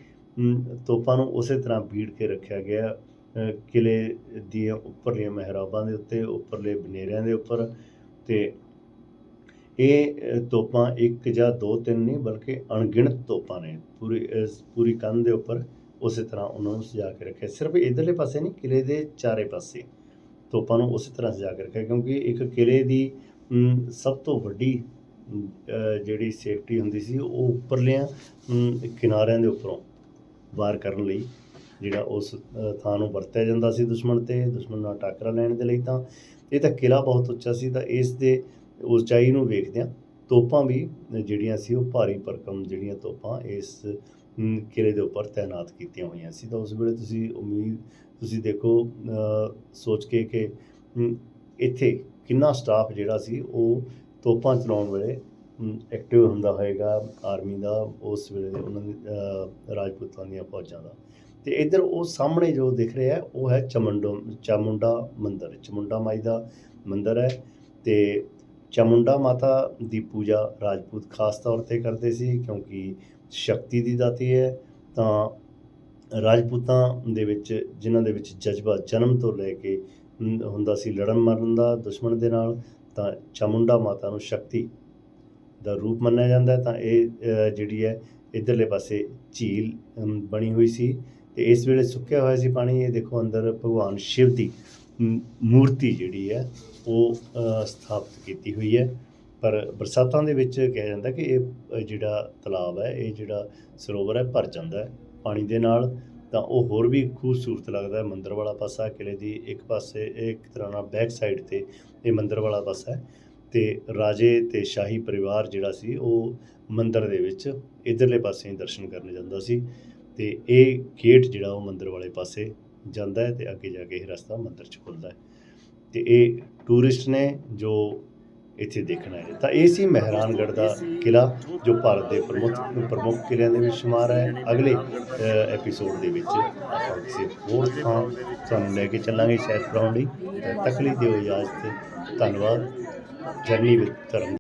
ਤੋਪਾਂ ਨੂੰ ਉਸੇ ਤਰ੍ਹਾਂ ਬੀੜ ਕੇ ਰੱਖਿਆ ਗਿਆ ਅ, ਕਿਲੇ ਦੀਆਂ ਉੱਪਰਲੀਆਂ ਮਹਿਰਾਬਾਂ ਦੇ ਉੱਤੇ ਉੱਪਰਲੇ ਬਨੇਰਿਆਂ ਦੇ ਉੱਪਰ ਤੇ ਇਹ ਤੋਪਾਂ ਇੱਕ ਜਾਂ ਦੋ ਤਿੰਨ ਨਹੀਂ ਬਲਕਿ ਅਣਗਿਣਤ ਤੋਪਾਂ ਨੇ ਪੂਰੀ ਪੂਰੀ ਕੰਧ ਦੇ ਉੱਪਰ ਉਸੇ ਤਰ੍ਹਾਂ ਉਹਨਾਂ ਨੂੰ ਸਜਾ ਕੇ ਰੱਖਿਆ। ਸਿਰਫ ਇਧਰਲੇ ਪਾਸੇ ਨਹੀਂ ਕਿਲੇ ਦੇ ਚਾਰੇ ਪਾਸੇ ਤੋਪਾਂ ਨੂੰ ਉਸੇ ਤਰ੍ਹਾਂ ਸਜਾ ਕੇ ਰੱਖਿਆ ਕਿਉਂਕਿ ਇੱਕ ਕਿਲੇ ਦੀ ਸਭ ਤੋਂ ਵੱਡੀ ਜਿਹੜੀ ਸੇਫਟੀ ਹੁੰਦੀ ਸੀ ਉਹ ਉੱਪਰਲਿਆਂ ਕਿਨਾਰਿਆਂ ਦੇ ਉੱਪਰੋਂ ਵਾਰ ਕਰਨ ਲਈ ਜਿਹੜਾ ਉਸ ਥਾਂ ਨੂੰ ਵਰਤਿਆ ਜਾਂਦਾ ਸੀ ਦੁਸ਼ਮਣ ਤੇ ਦੁਸ਼ਮਣ ਨਾਲ ਟਾਕਰਾ ਲੈਣ ਦੇ ਲਈ ਤਾਂ। ਇਹ ਤਾਂ ਕਿਲਾ ਬਹੁਤ ਉੱਚਾ ਸੀ ਤਾਂ ਇਸ ਦੇ ਉਚਾਈ ਨੂੰ ਵੇਖਦਿਆਂ ਤੋਪਾਂ ਵੀ ਜਿਹੜੀਆਂ ਸੀ ਉਹ ਭਾਰੀ ਭਰਕਮ ਜਿਹੜੀਆਂ ਤੋਪਾਂ ਇਸ ਮ, ਕਿਲੇ ਦੇ ਉੱਪਰ ਤਾਇਨਾਤ ਕੀਤੀਆਂ ਹੋਈਆਂ ਸੀ। ਤਾਂ ਉਸ ਵੇਲੇ ਤੁਸੀਂ ਉਮੀਦ ਤੁਸੀਂ ਦੇਖੋ ਸੋਚ ਕੇ ਕਿ ਇੱਥੇ ਕਿੰਨਾ ਸਟਾਫ ਜਿਹੜਾ ਸੀ, ਉਹ ਤੋਪਾਂ ਚਲਾਉਣ ਵੇਲੇ ਐਕਟਿਵ ਹੁੰਦਾ ਹੋਏਗਾ ਆਰਮੀ ਦਾ, ਉਸ ਵੇਲੇ ਦੇ ਉਹਨਾਂ ਦੀ ਰਾਜਪੂਤਾਂ ਦੀਆਂ ਫੌਜਾਂ ਦਾ। ਤੇ ਇੱਧਰ ਉਹ ਸਾਹਮਣੇ ਜੋ ਦਿਖ ਰਿਹਾ ਹੈ, ਉਹ ਹੈ ਚਮੰਡੋ, ਚਾਮੁੰਡਾ ਮੰਦਿਰ, ਚਮੁੰਡਾ ਮਾਈ ਦਾ ਮੰਦਿਰ ਹੈ ਤੇ ਚਾਮੁੰਡਾ ਮਾਤਾ ਦੀ ਪੂਜਾ ਰਾਜਪੂਤ ਖਾਸ ਤੌਰ ਤੇ ਕਰਦੇ ਸੀ, ਕਿਉਂਕਿ ਸ਼ਕਤੀ ਦੀ ਦਾਤੀ ਹੈ। ਤਾਂ ਰਾਜਪੂਤਾਂ ਦੇ ਵਿੱਚ, ਜਿਨ੍ਹਾਂ ਦੇ ਵਿੱਚ ਜਜ਼ਬਾ ਜਨਮ ਤੋਂ ਲੈ ਕੇ ਹੁੰਦਾ ਸੀ ਲੜਨ ਮਰਨ ਦਾ ਦੁਸ਼ਮਣ ਦੇ ਨਾਲ, ਤਾਂ ਚਾਮੁੰਡਾ ਮਾਤਾ ਨੂੰ ਸ਼ਕਤੀ ਦਾ ਰੂਪ ਮੰਨਿਆ ਜਾਂਦਾ ਹੈ। ਤਾਂ ਇਹ ਜਿਹੜੀ ਹੈ, ਇਧਰਲੇ ਪਾਸੇ ਝੀਲ ਬਣੀ ਹੋਈ ਸੀ ਤੇ ਇਸ ਵੇਲੇ ਸੁੱਕਿਆ ਹੋਇਆ ਸੀ ਪਾਣੀ। ਇਹ ਦੇਖੋ ਅੰਦਰ ਭਗਵਾਨ ਸ਼ਿਵ ਦੀ ਮੂਰਤੀ ਜਿਹੜੀ ਹੈ, ਉਹ ਸਥਾਪਿਤ ਕੀਤੀ ਹੋਈ ਹੈ। ਪਰ ਬਰਸਾਤਾਂ ਦੇ ਵਿੱਚ ਕਿਹਾ ਜਾਂਦਾ ਕਿ ਇਹ ਜਿਹੜਾ ਤਲਾਬ ਹੈ, ਇਹ ਜਿਹੜਾ ਸਰੋਵਰ ਹੈ, ਭਰ ਜਾਂਦਾ ਹੈ ਪਾਣੀ ਦੇ ਨਾਲ। ਤਾਂ ਉਹ ਹੋਰ ਵੀ ਖੂਬਸੂਰਤ ਲੱਗਦਾ ਹੈ। ਮੰਦਿਰ ਵਾਲਾ ਪਾਸਾ ਕਿਲੇ ਦੀ ਇੱਕ ਪਾਸੇ ਇੱਕ ਤਰ੍ਹਾਂ ਨਾਲ ਬੈਕ ਸਾਈਡ ਤੇ ਇਹ ਮੰਦਰ ਵਾਲਾ ਪਾਸਾ ਹੈ ਤੇ ਰਾਜੇ ਤੇ ਸ਼ਾਹੀ ਪਰਿਵਾਰ ਜਿਹੜਾ ਸੀ, ਉਹ ਮੰਦਰ ਦੇ ਵਿੱਚ ਇਧਰਲੇ ਪਾਸੇ ਹੀ ਦਰਸ਼ਨ ਕਰਨ ਜਾਂਦਾ ਸੀ ਤੇ ਇਹ ਗੇਟ ਜਿਹੜਾ ਉਹ ਮੰਦਰ ਵਾਲੇ ਪਾਸੇ ਜਾਂਦਾ ਹੈ ਤੇ ਅੱਗੇ ਜਾ ਕੇ ਇਹ ਰਸਤਾ ਮੰਦਰ ਚ ਖੁੱਲਦਾ ਹੈ। ਤੇ ਇਹ ਟੂਰਿਸਟ ਨੇ ਜੋ ਇੱਥੇ ਦੇਖਣਾ ਹੈ ਤਾਂ ਇਹ ਸੀ ਮਹਿਰਾਨਗੜ੍ਹ ਦਾ ਕਿਲਾ ਜੋ ਭਾਰਤ ਦੇ ਪ੍ਰਮੁੱਖ ਪ੍ਰਮੁੱਖ ਕਿਲਿਆਂ ਦੇ ਵਿੱਚ ਸ਼ੁਮਾਰ ਹੈ। ਅਗਲੇ ਐਪੀਸੋਡ ਦੇ ਵਿੱਚ ਆਪਾਂ ਕਿਸੇ ਹੋਰ ਥਾਂ ਤੁਹਾਨੂੰ ਲੈ ਕੇ ਚੱਲਾਂਗੇ ਸ਼ਾਇਦ ਕਰਾਉਣ ਲਈ। ਤਦ ਤੱਕ ਲਈ ਦਿਓ ਇਜਾਜ਼ਤ। ਧੰਨਵਾਦ। ਜਰਨੀ ਵਿਦ ਧਰਮ